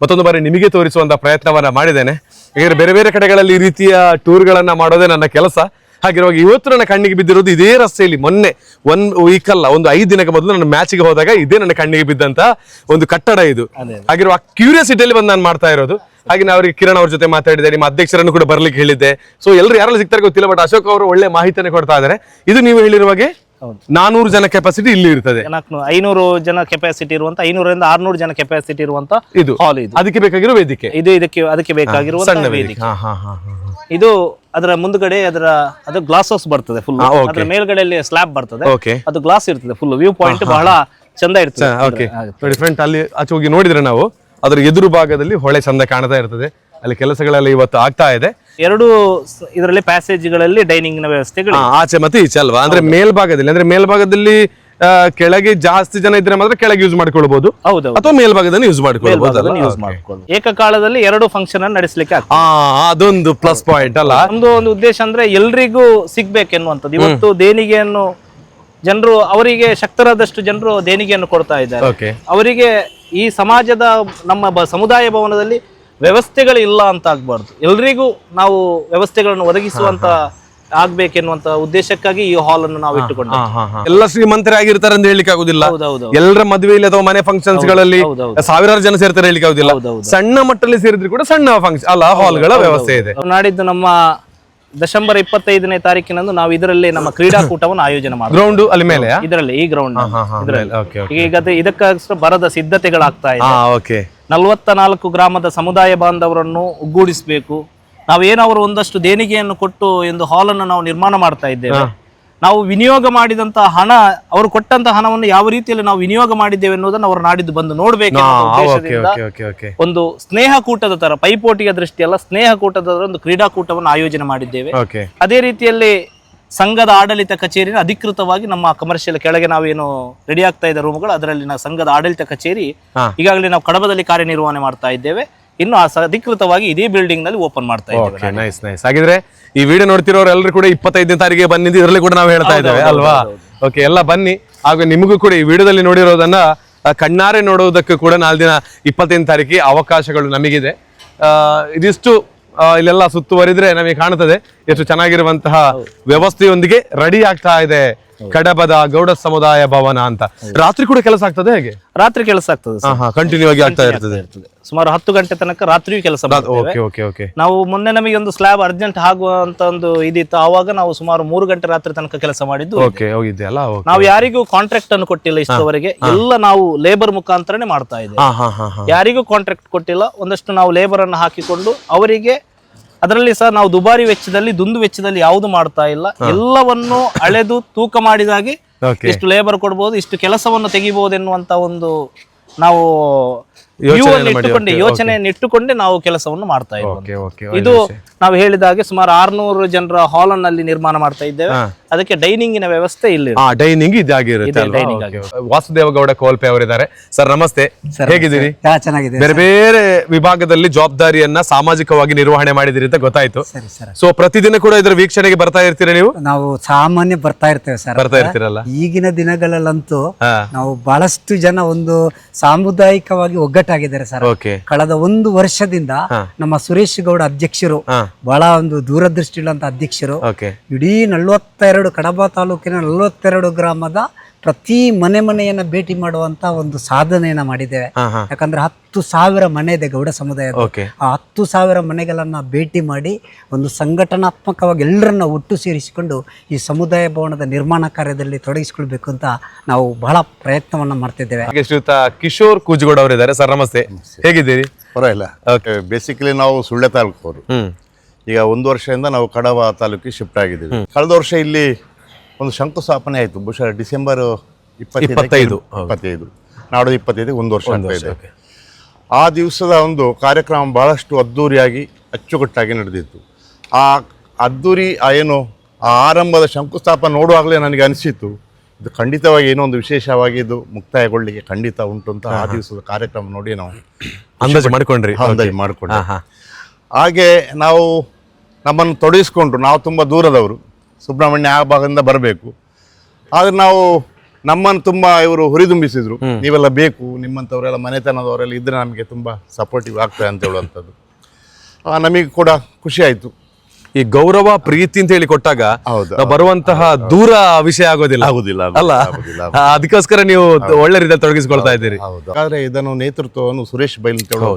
ಮತ್ತೊಂದು ಬಾರಿ ನಿಮಗೆ ತೋರಿಸುವಂತ ಪ್ರಯತ್ನವನ್ನ ಮಾಡಿದ್ದೇನೆ. ಯಾಕಂದ್ರೆ ಬೇರೆ ಬೇರೆ ಕಡೆಗಳಲ್ಲಿ ಈ ರೀತಿಯ ಟೂರ್ಗಳನ್ನ ಮಾಡೋದೇ ನನ್ನ ಕೆಲಸ. ಹಾಗಿರುವಾಗ ಇವತ್ತು ನನ್ನ ಕಣ್ಣಿಗೆ ಬಿದ್ದಿರೋದು ಇದೇ ರಸ್ತೆಯಲ್ಲಿ ಮೊನ್ನೆ ಒನ್ ವೀಕ್ ಅಲ್ಲ ಒಂದು ಐದು ದಿನಕ್ಕೆ ಮೊದಲು ನನ್ನ ಮ್ಯಾಚಿಗೆ ಹೋದಾಗ ಇದೇ ನನ್ನ ಕಣ್ಣಿಗೆ ಬಿದ್ದಂತ ಒಂದು ಕಟ್ಟಡ ಇದು. ಹಾಗಿರುವ ಕ್ಯೂರಿಯಾಸಿಟಿಯಲ್ಲಿ ಬಂದು ನಾನು ಮಾಡ್ತಾ ಇರೋದು. ಹಾಗೆ ನಾವು ಅವರಿಗೆ ಕಿರಣ್ ಅವ್ರ ಜೊತೆ ಮಾತಾಡಿದೆ ನಿಮ್ಮ ಅಧ್ಯಕ್ಷರನ್ನು ಕೂಡ ಬರ್ಲಿಕ್ಕೆ ಹೇಳಿದ್ದೆ. ಸೊ ಎಲ್ಲರೂ ಯಾರೆಲ್ಲ ಸಿಗ್ತಾರೆ ಗೊತ್ತಿಲ್ಲ ಬಟ್ ಅಶೋಕ್ ಅವರು ಒಳ್ಳೆ ಮಾಹಿತಿಯನ್ನು ಕೊಡ್ತಾ ಇದ್ದಾರೆ. ಇದು ನೀವು ಹೇಳಿರುವಾಗೆ. ನಾನೂರು ಜನ ಕೆಪಾಸಿಟಿ ಇಲ್ಲಿ ಇರ್ತದೆ. ಐನೂರು ಜನ ಕೆಪಾಸಿಟಿ ಇರುವಂತ ಐನೂರರಿಂದ ಆರ್ನೂರು ಜನ ಕೆಪಾಸಿಟಿ ಇರುವಂತ ಇದು. ಹಾಲ್ ಇದು. ಅದಕ್ಕೆ ಬೇಕಾಗಿರೋ ವೇದಿಕೆ. ಇದು ಇದಕ್ಕೆ ಅದಕ್ಕೆ ಬೇಕಾಗಿರುವ ಸಣ್ಣ ವೇದಿಕೆ. ಇದು ಅದರ ಮುಂದ್ಗಡೆ ಅದರ ಅದು ಗ್ಲಾಸ್ ಹೌಸ್ ಬರ್ತದೆ ಫುಲ್. ಅದರ ಮೇಲ್ಗಡೆ ಸ್ಲಾಬ್ ಬರ್ತದೆ. ಅದು ಗ್ಲಾಸ್ ಇರ್ತದೆ ಫುಲ್ ವ್ಯೂ ಪಾಯಿಂಟ್ ಬಹಳ ಚಂದ ಇರ್ತದೆ. ನೋಡಿ ಫ್ರೆಂಡ್ ಅಲ್ಲಿ ಆಚೆ ಹೋಗಿ ನೋಡಿದ್ರೆ ನಾವು. ಅದರ ಎದುರು ಭಾಗದಲ್ಲಿ ಹೊಳೆ ಚಂದ ಕಾಣ್ತಾ ಇರ್ತದೆ. ಅಲ್ಲಿ ಕೆಲಸಗಳೆಲ್ಲ ಇವತ್ತು ಆಗ್ತಾ ಇದೆ. ಎರಡು ಇದರಲ್ಲಿ ಪ್ಯಾಸೇಜ್ಗಳಲ್ಲಿ ಡೈನಿಂಗ್ನ ವ್ಯವಸ್ಥೆಗಳು ಆಚೆ ಮತ್ತೆ ಈಚೆ ಅಲ್ವಾ? ಅಂದ್ರೆ ಮೇಲ್ಭಾಗದಲ್ಲಿ ಅಂದ್ರೆ ಮೇಲ್ಭಾಗದಲ್ಲಿ ಕೆಳಗೆ ಜಾಸ್ತಿ ಜನ ಇದ್ರೆ ಮಾತ್ರ ಕೆಳಗೆ ಯೂಸ್ ಮಾಡ್ಕೊಳ್ಬಹುದು ಹೌದು ಅಥವಾ ಮೇಲ್ಭಾಗದಲ್ಲಿ ಯೂಸ್ ಮಾಡ್ಕೊಳ್ಬಹುದು ಏಕಕಾಲದಲ್ಲಿ ಎರಡು ಫಂಕ್ಷನ್ ಅನ್ನು ನಡೆಸಲಿಕ್ಕೆ ಆ ಅದೊಂದು ಪ್ಲಸ್ ಪಾಯಿಂಟ್ ಅಲ್ಲ? ಒಂದು ಒಂದು ಉದ್ದೇಶ ಅಂದ್ರೆ ಎಲ್ರಿಗೂ ಸಿಗ್ಬೇಕೆನ್ನುವಂಥದ್ದು. ಇವತ್ತು ದೇಣಿಗೆಯನ್ನು ಜನರು ಅವರಿಗೆ ಶಕ್ತರಾದಷ್ಟು ಜನರು ದೇಣಿಗೆಯನ್ನು ಕೊಡ್ತಾ ಇದ್ದಾರೆ. ಅವರಿಗೆ ಈ ಸಮಾಜದ ನಮ್ಮ ಬ ಸಮುದಾಯ ಭವನದಲ್ಲಿ ವ್ಯವಸ್ಥೆಗಳು ಇಲ್ಲ ಅಂತ ಆಗ್ಬಾರ್ದು. ಎಲ್ರಿಗೂ ನಾವು ವ್ಯವಸ್ಥೆಗಳನ್ನು ಒದಗಿಸುವಂತ ಆಗ್ಬೇಕೆನ್ನುವಂತ ಉದ್ದೇಶಕ್ಕಾಗಿ ಈ ಹಾಲ್ ಅನ್ನು ನಾವು ಇಟ್ಟುಕೊಂಡು ಎಲ್ಲ ಶ್ರೀಮಂತರೇ ಆಗಿರ್ತಾರೆ ಅಂತ ಹೇಳಿಕ್ ಆಗುದಿಲ್ಲ ಎಲ್ಲರ ಮದುವೆಯಲ್ಲಿ ಅಥವಾ ಮನೆ ಫಂಕ್ಷನ್ಸ್ಗಳಲ್ಲಿ ಸಾವಿರಾರು ಜನ ಸೇರ್ತಾರೆ ಹೇಳಿಕ್ ಆಗುದಿಲ್ಲ ಸಣ್ಣ ಮಟ್ಟದಲ್ಲಿ ಸೇರಿದ್ರು ಕೂಡ ಸಣ್ಣ ಫಂಕ್ಷನ್ ಅಲ್ಲ ಹಾಲ್ಗಳ ವ್ಯವಸ್ಥೆ ಇದೆ. ನಾಡಿದ್ದು ನಮ್ಮ ಡಿಸೆಂಬರ್ ಇಪ್ಪತ್ತೈದನೇ ತಾರೀಕಿನಂದು ನಾವು ಇದರಲ್ಲಿ ನಮ್ಮ ಕ್ರೀಡಾಕೂಟವನ್ನು ಆಯೋಜನೆ ಮಾಡ್ತೀವಿ ಗ್ರೌಂಡ್ ಅಲ್ಲಿ ಮೇಲೆ ಇದರಲ್ಲಿ ಈ ಗ್ರೌಂಡ್ ಈಗ ಇದಕ್ಕೋಸ್ಕರ ಬರದ ಸಿದ್ಧತೆಗಳಾಗ್ತಾ ಇದೆ. ನಲವತ್ತ ನಾಲ್ಕು ಗ್ರಾಮದ ಸಮುದಾಯ ಬಾಂಧವರನ್ನು ಒಗ್ಗೂಡಿಸಬೇಕು. ನಾವೇನವರು ಒಂದಷ್ಟು ದೇಣಿಗೆಯನ್ನು ಕೊಟ್ಟು ಒಂದು ಹಾಲನ್ನು ನಾವು ನಿರ್ಮಾಣ ಮಾಡ್ತಾ ಇದ್ದೇವೆ. ನಾವು ವಿನಿಯೋಗ ಮಾಡಿದಂತಹ ಹಣ ಅವರು ಕೊಟ್ಟಂತಹ ಹಣವನ್ನು ಯಾವ ರೀತಿಯಲ್ಲಿ ನಾವು ವಿನಿಯೋಗ ಮಾಡಿದ್ದೇವೆ ಅನ್ನೋದನ್ನ ಅವರು ನಾಡಿದ್ದು ಬಂದು ನೋಡ್ಬೇಕು ಒಂದು ಸ್ನೇಹ ಕೂಟದ ತರ ಪೈಪೋಟಿಯ ದೃಷ್ಟಿಯಲ್ಲ ಸ್ನೇಹ ಕೂಟದ ಒಂದು ಕ್ರೀಡಾಕೂಟವನ್ನು ಆಯೋಜನೆ ಮಾಡಿದ್ದೇವೆ. ಅದೇ ರೀತಿಯಲ್ಲಿ ಸಂಘದ ಆಡಳಿತ ಕಚೇರಿನ ಅಧಿಕೃತವಾಗಿ ನಮ್ಮ ಕಮರ್ಷಿಯಲ್ ಕೆಳಗೆ ನಾವೇನು ರೆಡಿ ಆಗ್ತಾ ಇದ್ದ ರೂಮ್ಗಳು ನಾವು ಸಂಘದ ಆಡಳಿತ ಕಚೇರಿ ಈಗಾಗಲೇ ನಾವು ಕಡಬದಲ್ಲಿ ಕಾರ್ಯನಿರ್ವಹಣೆ ಮಾಡ್ತಾ ಇದ್ದೇವೆ. ಇನ್ನು ಅಧಿಕೃತವಾಗಿ ಇದೇ ಬಿಲ್ಡಿಂಗ್ನಲ್ಲಿ ಓಪನ್ ಮಾಡ್ತಾ ಇದ್ದೇವೆ ಓಕೆ ನೈಸ್ ನೈಸ್ ಹಾಗಿದ್ರೆ ಈ ವಿಡಿಯೋ ನೋಡ್ತಿರೋರು ಎಲ್ಲರೂ ಕೂಡ ಇಪ್ಪತ್ತೈದನೇ ತಾರೀಕಿಗೆ ಬಂದಿದ್ದು ಇದರಲ್ಲಿ ಕೂಡ ನಾವು ಹೇಳ್ತಾ ಇದ್ದೇವೆ ಅಲ್ವಾ? ಓಕೆ ಎಲ್ಲ ಬನ್ನಿ. ಹಾಗೂ ನಿಮಗೂ ಕೂಡ ಈ ವಿಡಿಯೋದಲ್ಲಿ ನೋಡಿರೋದನ್ನ ಆ, ಕಣ್ಣಾರೆ ನೋಡುವುದಕ್ಕೂ ಕೂಡ ನಾಲ್ಕು ದಿನ ಇಪ್ಪತ್ತೈದು ತಾರೀಕಿಗೆ ಅವಕಾಶಗಳು ನಮಗಿದೆ. ಆ, ಇದಿಷ್ಟು ಆ, ಇಲ್ಲೆಲ್ಲ ಸುತ್ತುವರಿದ್ರೆ ನಮಗೆ ಕಾಣುತ್ತದೆ. ಎಷ್ಟು ಚೆನ್ನಾಗಿರುವಂತಹ ವ್ಯವಸ್ಥೆಯೊಂದಿಗೆ ರೆಡಿ ಆಗ್ತಾ ಇದೆ ಕಡಬದ ಗೌಡ ಸಮುದಾಯ ಭವನ ಅಂತ. ರಾತ್ರಿ ಕೂಡ ಕೆಲಸ ಆಗ್ತದೆ ಹೇಗೆ? ರಾತ್ರಿ ಕೆಲಸ ಆಗ್ತದೆ ಸರ್. ಕಂಟಿನ್ಯೂ ಆಗಿ ಆಗ್ತಾ ಇರ್ತದೆ. ಸುಮಾರು ಹತ್ತು ಗಂಟೆ ತನಕ ರಾತ್ರಿಯೂ ಕೆಲಸ ಮಾಡ್ತೇವೆ. Okay okay okay. ನಾವು ಮೊನ್ನೆ ನಮಗೆ ಒಂದು ಸ್ಲ್ಯಾಬ್ ಅರ್ಜೆಂಟ್ ಆಗುವಂತ ಒಂದು ಇದಿತ್ತು. ಆವಾಗ ನಾವು ಸುಮಾರು ಮೂರು ಗಂಟೆ ರಾತ್ರಿ ತನಕ ಕೆಲಸ ಮಾಡಿದ್ದು ಓಕೆ ಹೋಗಿದ್ದೆ ಅಲ್ಲ? ಓಕೆ ನಾವು ಯಾರಿಗೂ ಕಾಂಟ್ರಾಕ್ಟ್ ಅನ್ನು ಕೊಟ್ಟಿಲ್ಲ ಇಷ್ಟವರೆಗೆ. ಎಲ್ಲ ನಾವು ಲೇಬರ್ ಮುಖಾಂತರನೇ ಮಾಡ್ತಾ ಇದ್ದೇವೆ. ಹಾ ಹಾ ಹಾ ಹಾ ಯಾರಿಗೂ ಕಾಂಟ್ರಾಕ್ಟ್ ಕೊಟ್ಟಿಲ್ಲ. ಒಂದಷ್ಟು ನಾವು ಲೇಬರ್ ಅನ್ನು ಹಾಕಿಕೊಂಡು ಅವರಿಗೆ ಅದರಲ್ಲಿ ಸಹ ನಾವು ದುಬಾರಿ ವೆಚ್ಚದಲ್ಲಿ ದುಂದು ವೆಚ್ಚದಲ್ಲಿ ಯಾವುದು ಮಾಡ್ತಾ ಇಲ್ಲ. ಎಲ್ಲವನ್ನು ಅಳೆದು ತೂಕ ಮಾಡಿದಾಗಿ ಇಷ್ಟು ಲೇಬರ್ ಕೊಡ್ಬೋದು ಇಷ್ಟು ಕೆಲಸವನ್ನು ತೆಗಿಬಹುದು ಎನ್ನುವಂತ ಒಂದು ನಾವು ಇಟ್ಟುಕೊಂಡೆ ಯೋಚನೆಯನ್ನು ಇಟ್ಟುಕೊಂಡೆ ನಾವು ಕೆಲಸವನ್ನು ಮಾಡ್ತಾ ಇದ್ದೇವೆ ಓಕೆ ಓಕೆ ಇದು ನಾವು ಹೇಳಿದ ಹಾಗೆ ಸುಮಾರು ಆರ್ನೂರು ಜನರ ಹಾಲ್ನಲ್ಲಿ ನಿರ್ಮಾಣ ಮಾಡ್ತಾ ಇದ್ದೇವೆ. ಅದಕ್ಕೆ ಡೈನಿಂಗ್ನ ವ್ಯವಸ್ಥೆ ಇಲ್ಲಿ ಹಾ ಡೈನಿಂಗ್ ಇದಾಗಿರುತ್ತೆ. ವಾಸುದೇವ ಗೌಡ ಕೋಲ್ಪೆ ಅವರಿದ್ದಾರೆ. ಸರ್ ನಮಸ್ತೆ. ಹೇಗಿದ್ದೀರಿ? ಹಾ ಚೆನ್ನಾಗಿದೆ ಬೇರೆ ಬೇರೆ ವಿಭಾಗದಲ್ಲಿ ಜವಾಬ್ದಾರಿಯನ್ನ ಸಾಮಾಜಿಕವಾಗಿ ನಿರ್ವಹಣೆ ಮಾಡಿದಿರಿ ಅಂತ ಗೊತ್ತಾಯ್ತು. ಸರಿ ಸರ್. ಸೊ ಪ್ರತಿದಿನ ಕೂಡ ಇದರ ವೀಕ್ಷಣೆಗೆ ಬರ್ತಾ ಇರ್ತೀರಾ ನೀವು? ನಾವು ಸಾಮಾನ್ಯ ಬರ್ತಾ ಇರ್ತೇವೆ ಸರ್. ಬರ್ತಾ ಇರ್ತೀರಲ್ಲ? ಈಗಿನ ದಿನಗಳಲ್ಲಂತೂ ನಾವು ಬಹಳಷ್ಟು ಜನ ಒಂದು ಸಾಮುದಾಯಿಕವಾಗಿ ಒಗ್ಗಟ್ಟಾಗಿದ್ದಾರೆ ಸರ್. ಕಳೆದ ಒಂದು ವರ್ಷದಿಂದ ನಮ್ಮ ಸುರೇಶ್ ಗೌಡ ಅಧ್ಯಕ್ಷರು. ಬಹಳ ಒಂದು ದೂರದೃಷ್ಟಿ ಅಧ್ಯಕ್ಷರು. ಓಕೆ ಇಡೀ ನಲವತ್ತೆರಡು ಕಡಬ ತಾಲೂಕಿನ ನಲ್ವತ್ತೆರಡು ಗ್ರಾಮದ ಪ್ರತಿ ಮನೆ ಮನೆಯನ್ನ ಭೇಟಿ ಮಾಡುವಂತ ಒಂದು ಸಾಧನೆಯನ್ನ ಮಾಡಿದ್ದೇವೆ. ಯಾಕಂದ್ರೆ ಹತ್ತು ಸಾವಿರ ಮನೆ ಇದೆ ಗೌಡ ಸಮುದಾಯದ. ಓಕೆ. ಆ ಹತ್ತು ಸಾವಿರ ಮನೆಗಳನ್ನ ಭೇಟಿ ಮಾಡಿ ಒಂದು ಸಂಘಟನಾತ್ಮಕವಾಗಿ ಎಲ್ಲರನ್ನ ಒಟ್ಟು ಸೇರಿಸಿಕೊಂಡು ಈ ಸಮುದಾಯ ಭವನದ ನಿರ್ಮಾಣ ಕಾರ್ಯದಲ್ಲಿ ತೊಡಗಿಸಿಕೊಳ್ಬೇಕು ಅಂತ ನಾವು ಬಹಳ ಪ್ರಯತ್ನವನ್ನ ಮಾಡ್ತಿದ್ದೇವೆ. ಹಾಗೆ ಶ್ರೀಯುತ ಕಿಶೋರ್ ಕೂಜಗೌಡ ಅವರಿದ್ದಾರೆ. ಸರ್ ನಮಸ್ತೆ. ಹೇಗಿದ್ದೀರಿ? ಪರವಾಗಿಲ್ಲ. ಬೇಸಿಕಲಿ ನಾವು ಸುಳ್ಳೆ ತಾಲೂಕು ಈಗ ಒಂದು ವರ್ಷದಿಂದ ನಾವು ಕಡವ ತಾಲೂಕಿಗೆ ಶಿಫ್ಟ್ ಆಗಿದ್ದೀವಿ. ಕಳೆದ ವರ್ಷ ಇಲ್ಲಿ ಒಂದು ಶಂಕುಸ್ಥಾಪನೆ ಆಯಿತು. ಬಹುಶಃ ಡಿಸೆಂಬರ್ ಇಪ್ಪತ್ತೈದು, ಇಪ್ಪತ್ತೈದು. ನಾಡೋದು ನಾಡು ಇಪ್ಪತ್ತೈದು ಒಂದು ವರ್ಷ ಆಗ್ತಾ ಇದೆ. ಆ ದಿವಸದ ಒಂದು ಕಾರ್ಯಕ್ರಮ ಬಹಳಷ್ಟು ಅದ್ಧೂರಿಯಾಗಿ ಅಚ್ಚುಕಟ್ಟಾಗಿ ನಡೆದಿತ್ತು. ಆ ಅದ್ಧೂರಿ ಆ ಏನು ಆ ಆರಂಭದ ಶಂಕುಸ್ಥಾಪನೆ ನೋಡುವಾಗಲೇ ನನಗೆ ಅನಿಸಿತ್ತು. ಇದು ಖಂಡಿತವಾಗಿ ಏನೋ ಒಂದು ವಿಶೇಷವಾಗಿ ಇದು ಮುಕ್ತಾಯಗೊಳ್ಳಿಕ್ಕೆ ಖಂಡಿತ ಉಂಟು ಅಂತ ಆ ದಿವಸದ ಕಾರ್ಯಕ್ರಮ ನೋಡಿ ನಾವು ಅಂದಾಜು ಮಾಡಿಕೊಂಡ್ರಿ ಅಂದಾಜು ಮಾಡಿಕೊಂಡೆ ಹಾ ಹಾ ಹಾಗೆ ನಾವು ನಮ್ಮನ್ನು ತೊಡಗಿಸ್ಕೊಂಡ್ರು. ನಾವು ತುಂಬ ದೂರದವರು. ಸುಬ್ರಹ್ಮಣ್ಯ ಆ ಭಾಗದಿಂದ ಬರಬೇಕು. ಆದ್ರೆ ನಾವು ನಮ್ಮನ್ನು ತುಂಬ ಇವರು ಹುರಿದುಂಬಿಸಿದ್ರು. ನೀವೆಲ್ಲ ಬೇಕು ನಿಮ್ಮಂಥವರೆಲ್ಲ ಮನೆತನದವರೆಲ್ಲ ಇದ್ರೆ ನಮಗೆ ತುಂಬ ಸಪೋರ್ಟಿವ್ ಆಗ್ತದೆ ಅಂತ ಹೇಳುವಂಥದ್ದು. ನಮಗೆ ಕೂಡ ಖುಷಿ ಆಯಿತು. ಈ ಗೌರವ ಪ್ರೀತಿ ಅಂತ ಹೇಳಿ ಕೊಟ್ಟಾಗ ಬರುವಂತಹ ದೂರ ವಿಷಯ ಆಗೋದಿಲ್ಲ. ಆಗುದಿಲ್ಲ, ಅಲ್ಲ? ಅದಕ್ಕೋಸ್ಕರ ನೀವು ಒಳ್ಳೆ ರೀತಿಯಲ್ಲಿ ತೊಡಗಿಸ್ಕೊಳ್ತಾ ಇದ್ದೀರಿ. ಆದ್ರೆ ಇದನ್ನು ನೇತೃತ್ವವನ್ನು ಸುರೇಶ್ ಬೈಲ್ ಅಂತ ಹೇಳೋ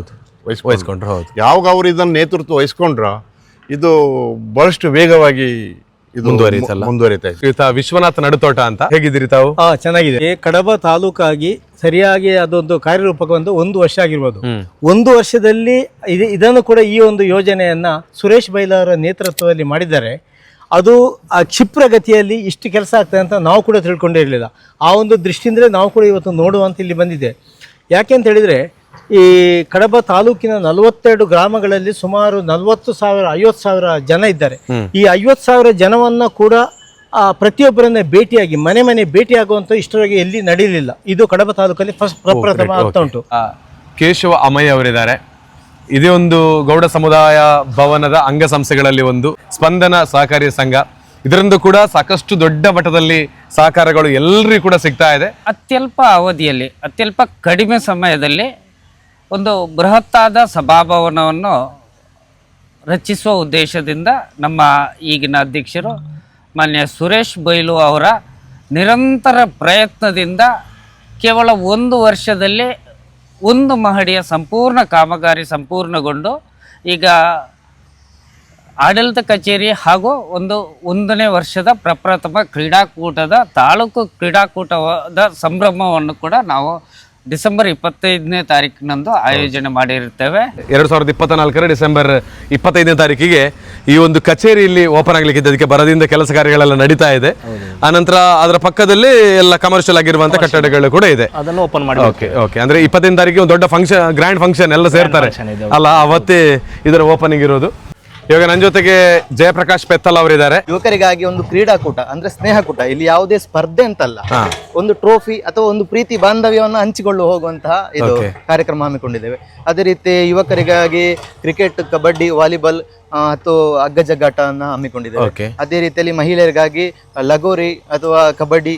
ವಹಿಸ್ಕೊಂಡ್ರು. ಯಾವಾಗ ಅವರು ಇದನ್ನು ನೇತೃತ್ವ ವಹಿಸ್ಕೊಂಡ್ರ ಇದು ಬಹಳಷ್ಟು ವೇಗವಾಗಿ ಮುಂದುವರಿಯುತ್ತಲ್ಲ? ಮುಂದುವರಿತಾ ಇದೆ ವಿಶ್ವನಾಥ ನಡುತೋಟ ಅಂತ ಹೇಗಿದ್ದೀರಿ ತಾವು? ಹಾ ಚೆನ್ನಾಗಿದೆ. ಈ ಕಡಬ ತಾಲೂಕಾಗಿ ಸರಿಯಾಗಿ ಅದೊಂದು ಕಾರ್ಯರೂಪಕ್ಕೆ ಒಂದು ಒಂದು ವರ್ಷ ಆಗಿರ್ಬೋದು. ಒಂದು ವರ್ಷದಲ್ಲಿ ಇದು ಇದನ್ನು ಕೂಡ ಈ ಒಂದು ಯೋಜನೆಯನ್ನ ಸುರೇಶ್ ಬೈಲಾರ ನೇತೃತ್ವದಲ್ಲಿ ಮಾಡಿದ್ದಾರೆ. ಅದು ಆ ಕ್ಷಿಪ್ರಗತಿಯಲ್ಲಿ ಇಷ್ಟು ಕೆಲಸ ಆಗ್ತದೆ ಅಂತ ನಾವು ಕೂಡ ತಿಳ್ಕೊಂಡಿರಲಿಲ್ಲ. ಆ ಒಂದು ದೃಷ್ಟಿಯಿಂದಲೇ ನಾವು ಕೂಡ ಇವತ್ತು ನೋಡುವಂತ ಇಲ್ಲಿ ಬಂದಿದೆ. ಯಾಕೆ ಅಂತ ಹೇಳಿದ್ರೆ ಈ ಕಡಬ ತಾಲೂಕಿನ ನಲವತ್ತೆರಡು ಗ್ರಾಮಗಳಲ್ಲಿ ಸುಮಾರು ನಲವತ್ತು ಸಾವಿರ ಐವತ್ತು ಸಾವಿರ ಜನ ಇದ್ದಾರೆ. ಈ ಐವತ್ತು ಸಾವಿರ ಜನವನ್ನ ಕೂಡ ಆ ಪ್ರತಿಯೊಬ್ಬರನ್ನ ಭೇಟಿಯಾಗಿ ಮನೆ ಮನೆ ಭೇಟಿಯಾಗುವಂತ ಇಷ್ಟರವರೆಗೆ ಎಲ್ಲಿ ನಡೀಲಿಲ್ಲ. ಇದು ಕಡಬ ತಾಲೂಕಲ್ಲಿ ಫಸ್ಟ್ ಪ್ರಪ್ರಥಮ ಆಗ್ತಾ ಉಂಟು. ಕೇಶವ ಅಮಯ್ಯ ಅವರಿದ್ದಾರೆ. ಇದೇ ಒಂದು ಗೌಡ ಸಮುದಾಯ ಭವನದ ಅಂಗಸಂಸ್ಥೆಗಳಲ್ಲಿ ಒಂದು ಸ್ಪಂದನ ಸಹಕಾರಿ ಸಂಘ. ಇದರಿಂದ ಕೂಡ ಸಾಕಷ್ಟು ದೊಡ್ಡ ಮಟ್ಟದಲ್ಲಿ ಸಹಕಾರಗಳು ಎಲ್ಲರಿಗೂ ಕೂಡ ಸಿಗ್ತಾ ಇದೆ. ಅತ್ಯಲ್ಪ ಅವಧಿಯಲ್ಲಿ ಅತ್ಯಲ್ಪ ಕಡಿಮೆ ಸಮಯದಲ್ಲಿ ಒಂದು ಬೃಹತ್ತಾದ ಸಭಾಭವನವನ್ನು ರಚಿಸುವ ಉದ್ದೇಶದಿಂದ ನಮ್ಮ ಈಗಿನ ಅಧ್ಯಕ್ಷರು ಮಾನ್ಯ ಸುರೇಶ್ ಬೈಲು ಅವರ ನಿರಂತರ ಪ್ರಯತ್ನದಿಂದ ಕೇವಲ ಒಂದು ವರ್ಷದಲ್ಲಿ ಒಂದು ಮಹಡಿಯ ಸಂಪೂರ್ಣ ಕಾಮಗಾರಿ ಸಂಪೂರ್ಣಗೊಂಡು ಈಗ ಆಡಳಿತ ಕಚೇರಿ ಹಾಗೂ ಒಂದು ಒಂದನೇ ವರ್ಷದ ಪ್ರಪ್ರಥಮ ಕ್ರೀಡಾಕೂಟದ ತಾಲೂಕು ಕ್ರೀಡಾಕೂಟದ ಸಂಭ್ರಮವನ್ನು ಕೂಡ ನಾವು ಡಿಸೆಂಬರ್ ಇಪ್ಪತ್ತೈದನೇ ತಾರೀಕಿನಂದು ಆಯೋಜನೆ ಮಾಡಿರುತ್ತೇವೆ. ಎರಡ್ ಸಾವಿರದ ಇಪ್ಪತ್ತ ನಾಲ್ಕರ ಡಿಸೆಂಬರ್ ಇಪ್ಪತ್ತೈದನೇ ತಾರೀಕಿಗೆ ಈ ಒಂದು ಕಚೇರಿ ಇಲ್ಲಿ ಓಪನ್ ಆಗಲಿಕ್ಕಿದೆ. ಅದಕ್ಕೆ ಬರದಿಂದ ಕೆಲಸ ಕಾರ್ಯಗಳೆಲ್ಲ ನಡೀತಾ ಇದೆ. ಆನಂತರ ಅದರ ಪಕ್ಕದಲ್ಲಿ ಎಲ್ಲ ಕಮರ್ಷಿಯಲ್ ಆಗಿರುವಂತಹ ಕಟ್ಟಡಗಳು ಕೂಡ ಇದೆ. ಅದನ್ನು ಓಪನ್ ಮಾಡಿ ಓಕೆ ಓಕೆ ಅಂದ್ರೆ ಇಪ್ಪತ್ತೈದು ತಾರೀಕಿಗೆ ಒಂದು ದೊಡ್ಡ ಫಂಕ್ಷನ್ ಗ್ರ್ಯಾಂಡ್ ಫಂಕ್ಷನ್ ಎಲ್ಲ ಸೇರ್ತಾರೆ. function ಅಲ್ಲ ಅವತ್ತೇ ಇದರ ಓಪನಿಂಗ್ ಇರೋದು. ಇವಾಗ ನನ್ನ ಜೊತೆಗೆ ಜಯಪ್ರಕಾಶ್ ಪೆತ್ತಲ್ ಅವರಿದ್ದಾರೆ. ಯುವಕರಿಗಾಗಿ ಒಂದು ಕ್ರೀಡಾಕೂಟ ಅಂದ್ರೆ ಸ್ನೇಹಕೂಟ ಇಲ್ಲಿ ಯಾವುದೇ ಸ್ಪರ್ಧೆ ಅಂತಲ್ಲ ಒಂದು ಟ್ರೋಫಿ ಅಥವಾ ಒಂದು ಪ್ರೀತಿ ಬಾಂಧವ್ಯವನ್ನು ಹಂಚಿಕೊಳ್ಳು ಹೋಗುವಂತಹ ಇದು ಕಾರ್ಯಕ್ರಮ ಹಮ್ಮಿಕೊಂಡಿದ್ದೇವೆ. ಅದೇ ರೀತಿ ಯುವಕರಿಗಾಗಿ ಕ್ರಿಕೆಟ್ ಕಬಡ್ಡಿ ವಾಲಿಬಾಲ್ ಆ, ಅಥವಾ ಹಗ್ಗಜಗ್ಗಾಟವನ್ನು ಹಮ್ಮಿಕೊಂಡಿದ್ದೇವೆ. ಅದೇ ರೀತಿಯಲ್ಲಿ ಮಹಿಳೆಯರಿಗಾಗಿ ಲಗೋರಿ ಅಥವಾ ಕಬಡ್ಡಿ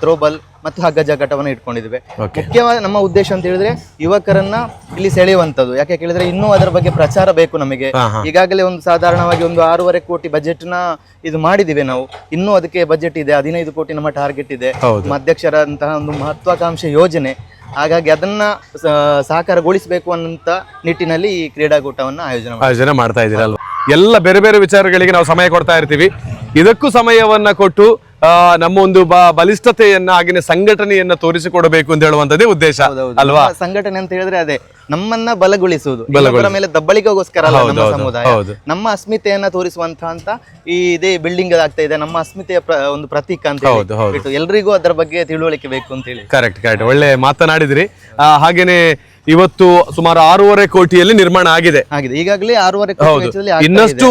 ಥ್ರೋಬಾಲ್ ಮತ್ತು ಹಗ್ಗ ಜಗ್ಗಾಟವನ್ನು ಇಟ್ಕೊಂಡಿದ್ದೇವೆ. ಮುಖ್ಯವಾಗಿ ನಮ್ಮ ಉದ್ದೇಶ ಅಂತ ಹೇಳಿದ್ರೆ ಯುವಕರನ್ನ ಇಲ್ಲಿ ಸೆಳೆಯುವಂತದ್ದು ಯಾಕೆ ಕೇಳಿದ್ರೆ ಇನ್ನೂ ಅದರ ಬಗ್ಗೆ ಪ್ರಚಾರ ಬೇಕು ನಮಗೆ. ಈಗಾಗಲೇ ಒಂದು ಸಾಧಾರಣವಾಗಿ ಒಂದು ಆರೂವರೆ ಕೋಟಿ ಬಜೆಟ್ನ ಇದು ಮಾಡಿದಿವೆ ನಾವು. ಇನ್ನೂ ಅದಕ್ಕೆ ಬಜೆಟ್ ಇದೆ. ಹದಿನೈದು ಕೋಟಿ ನಮ್ಮ ಟಾರ್ಗೆಟ್ ಇದೆ. ನಮ್ಮ ಅಧ್ಯಕ್ಷರಂತಹ ಒಂದು ಮಹತ್ವಾಕಾಂಕ್ಷೆ ಯೋಜನೆ. ಹಾಗಾಗಿ ಅದನ್ನ ಸಾಕಾರಗೊಳಿಸಬೇಕು ಅನ್ನಂತ ನಿಟ್ಟಿನಲ್ಲಿ ಈ ಕ್ರೀಡಾಕೂಟವನ್ನ ಆಯೋಜನೆ ಆಯೋಜನೆ ಮಾಡ್ತಾ ಇದ್ದೀರಲ್ವಾ? ಎಲ್ಲ ಬೇರೆ ಬೇರೆ ವಿಚಾರಗಳಿಗೆ ನಾವು ಸಮಯ ಕೊಡ್ತಾ ಇರ್ತೀವಿ. ಇದಕ್ಕೂ ಸಮಯವನ್ನ ಕೊಟ್ಟು ನಮ್ಮ ಒಂದು ಬಲಿಷ್ಠತೆಯನ್ನ ಆಗಿನ ಸಂಘಟನೆಯನ್ನ ತೋರಿಸಿಕೊಡಬೇಕು ಅಂತ ಹೇಳುವಂತದ್ದೇ ಉದ್ದೇಶ. ಅಲ್ವಾ? ಸಂಘಟನೆ ಅಂತ ಹೇಳಿದ್ರೆ ಅದೇ ನಮ್ಮನ್ನ ಬಲಗೊಳಿಸುವುದು. ಮೇಲೆ ದಬ್ಬಳಿಕೆಗೋಸ್ಕರ ಸಮುದಾಯ. ನಮ್ಮ ಅಸ್ಮಿತೆಯನ್ನ ತೋರಿಸುವಂತ ಅಂತ ಈ ಇದೇ ಬಿಲ್ಡಿಂಗ್ ಆಗ್ತಾ ಇದೆ. ನಮ್ಮ ಅಸ್ಮಿತೆಯ ಒಂದು ಪ್ರತೀಕ ಅಂತ. ಎಲ್ರಿಗೂ ಅದರ ಬಗ್ಗೆ ತಿಳುವಳಿಕೆ ಬೇಕು ಅಂತ ಹೇಳಿ. ಕರೆಕ್ಟ್ ಕರೆಕ್ಟ್ ಒಳ್ಳೆ ಮಾತನಾಡಿದ್ರಿ. ಆ, ಹಾಗೇನೆ ಇವತ್ತು ಸುಮಾರು ಆರೂವರೆ ಕೋಟಿಯಲ್ಲಿ ನಿರ್ಮಾಣ ಆಗಿದೆ. ಆಗಿದೆ. ಈಗಾಗಲೇ ಆರೂವರೆ ಹೌದು. ಇನ್ನಷ್ಟು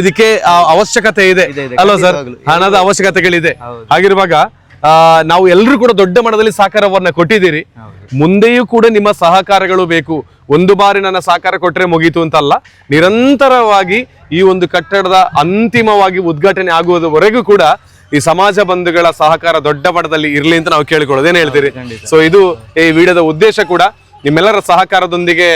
ಇದಕ್ಕೆ ಅವಶ್ಯಕತೆ ಇದೆ. ಅಲ್ವಾ ಸರ್? ಹಣದ ಅವಶ್ಯಕತೆಗಳಿದೆ. ಹಾಗಿರುವಾಗ ನಾವು ಎಲ್ಲರೂ ಕೂಡ ದೊಡ್ಡ ಮಟ್ಟದಲ್ಲಿ ಸಹಕಾರವನ್ನ ಕೊಟ್ಟಿದ್ದೀರಿ. ಮುಂದೆಯೂ ಕೂಡ ನಿಮ್ಮ ಸಹಕಾರಗಳು ಬೇಕು. ಒಂದು ಬಾರಿ ನನ್ನ ಸಹಕಾರ ಕೊಟ್ಟರೆ ಮುಗೀತು ಅಂತಲ್ಲ. ನಿರಂತರವಾಗಿ ಈ ಒಂದು ಕಟ್ಟಡದ ಅಂತಿಮವಾಗಿ ಉದ್ಘಾಟನೆ ಆಗುವುದವರೆಗೂ ಕೂಡ ಈ ಸಮಾಜ ಬಂಧುಗಳ ಸಹಕಾರ ದೊಡ್ಡ ಮಟ್ಟದಲ್ಲಿ ಇರಲಿ ಅಂತ ನಾವು ಕೇಳಿಕೊಳ್ಳೋದು. ಏನ್ ಹೇಳ್ತೀರಿ? ಸೊ ಇದು ಈ ವಿಡಿಯೋದ ಉದ್ದೇಶ ಕೂಡ. ನಿಮ್ಮೆಲ್ಲರ ಸಹಕಾರದೊಂದಿಗೆ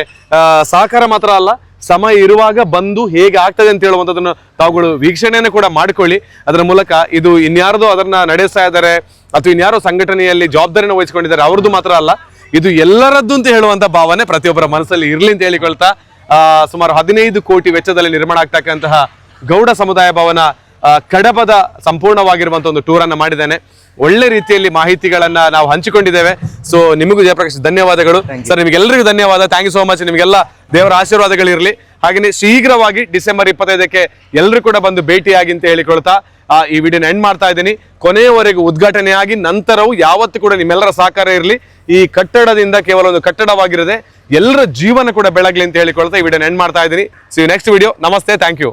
ಸಹಕಾರ ಮಾತ್ರ ಅಲ್ಲ ಸಮಯ ಇರುವಾಗ ಬಂದು ಹೇಗೆ ಆಗ್ತದೆ ಅಂತ ಹೇಳುವಂಥದ್ದನ್ನು ತಾವುಗಳು ವೀಕ್ಷಣೆಯನ್ನು ಕೂಡ ಮಾಡಿಕೊಳ್ಳಿ. ಅದರ ಮೂಲಕ ಇದು ಇನ್ಯಾರ್ದು ಅದನ್ನ ನಡೆಸ್ತಾ ಇದ್ದಾರೆ ಅಥವಾ ಇನ್ಯಾರೋ ಸಂಘಟನೆಯಲ್ಲಿ ಜವಾಬ್ದಾರಿನ ವಹಿಸಿಕೊಂಡಿದ್ದಾರೆ ಅವ್ರದ್ದು ಮಾತ್ರ ಅಲ್ಲ ಇದು ಎಲ್ಲರದ್ದು ಅಂತ ಹೇಳುವಂತ ಭಾವನೆ ಪ್ರತಿಯೊಬ್ಬರ ಮನಸ್ಸಲ್ಲಿ ಇರಲಿ ಅಂತ ಹೇಳಿಕೊಳ್ತಾ ಆ, ಸುಮಾರು ಹದಿನೈದು ಕೋಟಿ ವೆಚ್ಚದಲ್ಲಿ ನಿರ್ಮಾಣ ಆಗ್ತಕ್ಕಂತಹ ಗೌಡ ಸಮುದಾಯ ಭವನ ಕಡಬದ ಸಂಪೂರ್ಣವಾಗಿರುವಂತಹ ಒಂದು ಟೂರ್ ಅನ್ನ ಮಾಡಿದ್ದೇನೆ. ಒಳ್ಳೆ ರೀತಿಯಲ್ಲಿ ಮಾಹಿತಿಗಳನ್ನ ನಾವು ಹಂಚಿಕೊಂಡಿದ್ದೇವೆ. ಸೊ ನಿಮಗೂ ಜಯಪ್ರಕಾಶ್ ಧನ್ಯವಾದಗಳು. ಸರ್ ನಿಮಗೆಲ್ಲರಿಗೂ ಧನ್ಯವಾದ. ಥ್ಯಾಂಕ್ ಯು ಸೋ ಮಚ್ ನಿಮಗೆಲ್ಲ ದೇವರ ಆಶೀರ್ವಾದಗಳಿರಲಿ ಹಾಗೆಯೇ ಶೀಘ್ರವಾಗಿ ಡಿಸೆಂಬರ್ ಇಪ್ಪತ್ತೈದಕ್ಕೆ ಎಲ್ಲರೂ ಕೂಡ ಬಂದು ಭೇಟಿಯಾಗಿ ಅಂತ ಹೇಳಿಕೊಳ್ತಾ ಆ, ಈ ವಿಡಿಯೋನ ಎಂಡ್ ಮಾಡ್ತಾ ಇದ್ದೀನಿ. ಕೊನೆಯವರೆಗೂ ಉದ್ಘಾಟನೆಯಾಗಿ ನಂತರವೂ ಯಾವತ್ತೂ ಕೂಡ ನಿಮ್ಮೆಲ್ಲರ ಸಹಕಾರ ಇರಲಿ. ಈ ಕಟ್ಟಡದಿಂದ ಕೇವಲ ಒಂದು ಕಟ್ಟಡವಾಗಿರದೆ ಎಲ್ಲರ ಜೀವನ ಕೂಡ ಬೆಳಗ್ಲಿ ಅಂತ ಹೇಳಿಕೊಳ್ತಾ ಈ ವಿಡಿಯೋನ ಎಂಡ್ ಮಾಡ್ತಾ ಇದ್ದೀನಿ. ಸಿ ನೆಕ್ಸ್ಟ್ ವಿಡಿಯೋ ನಮಸ್ತೆ. Thank you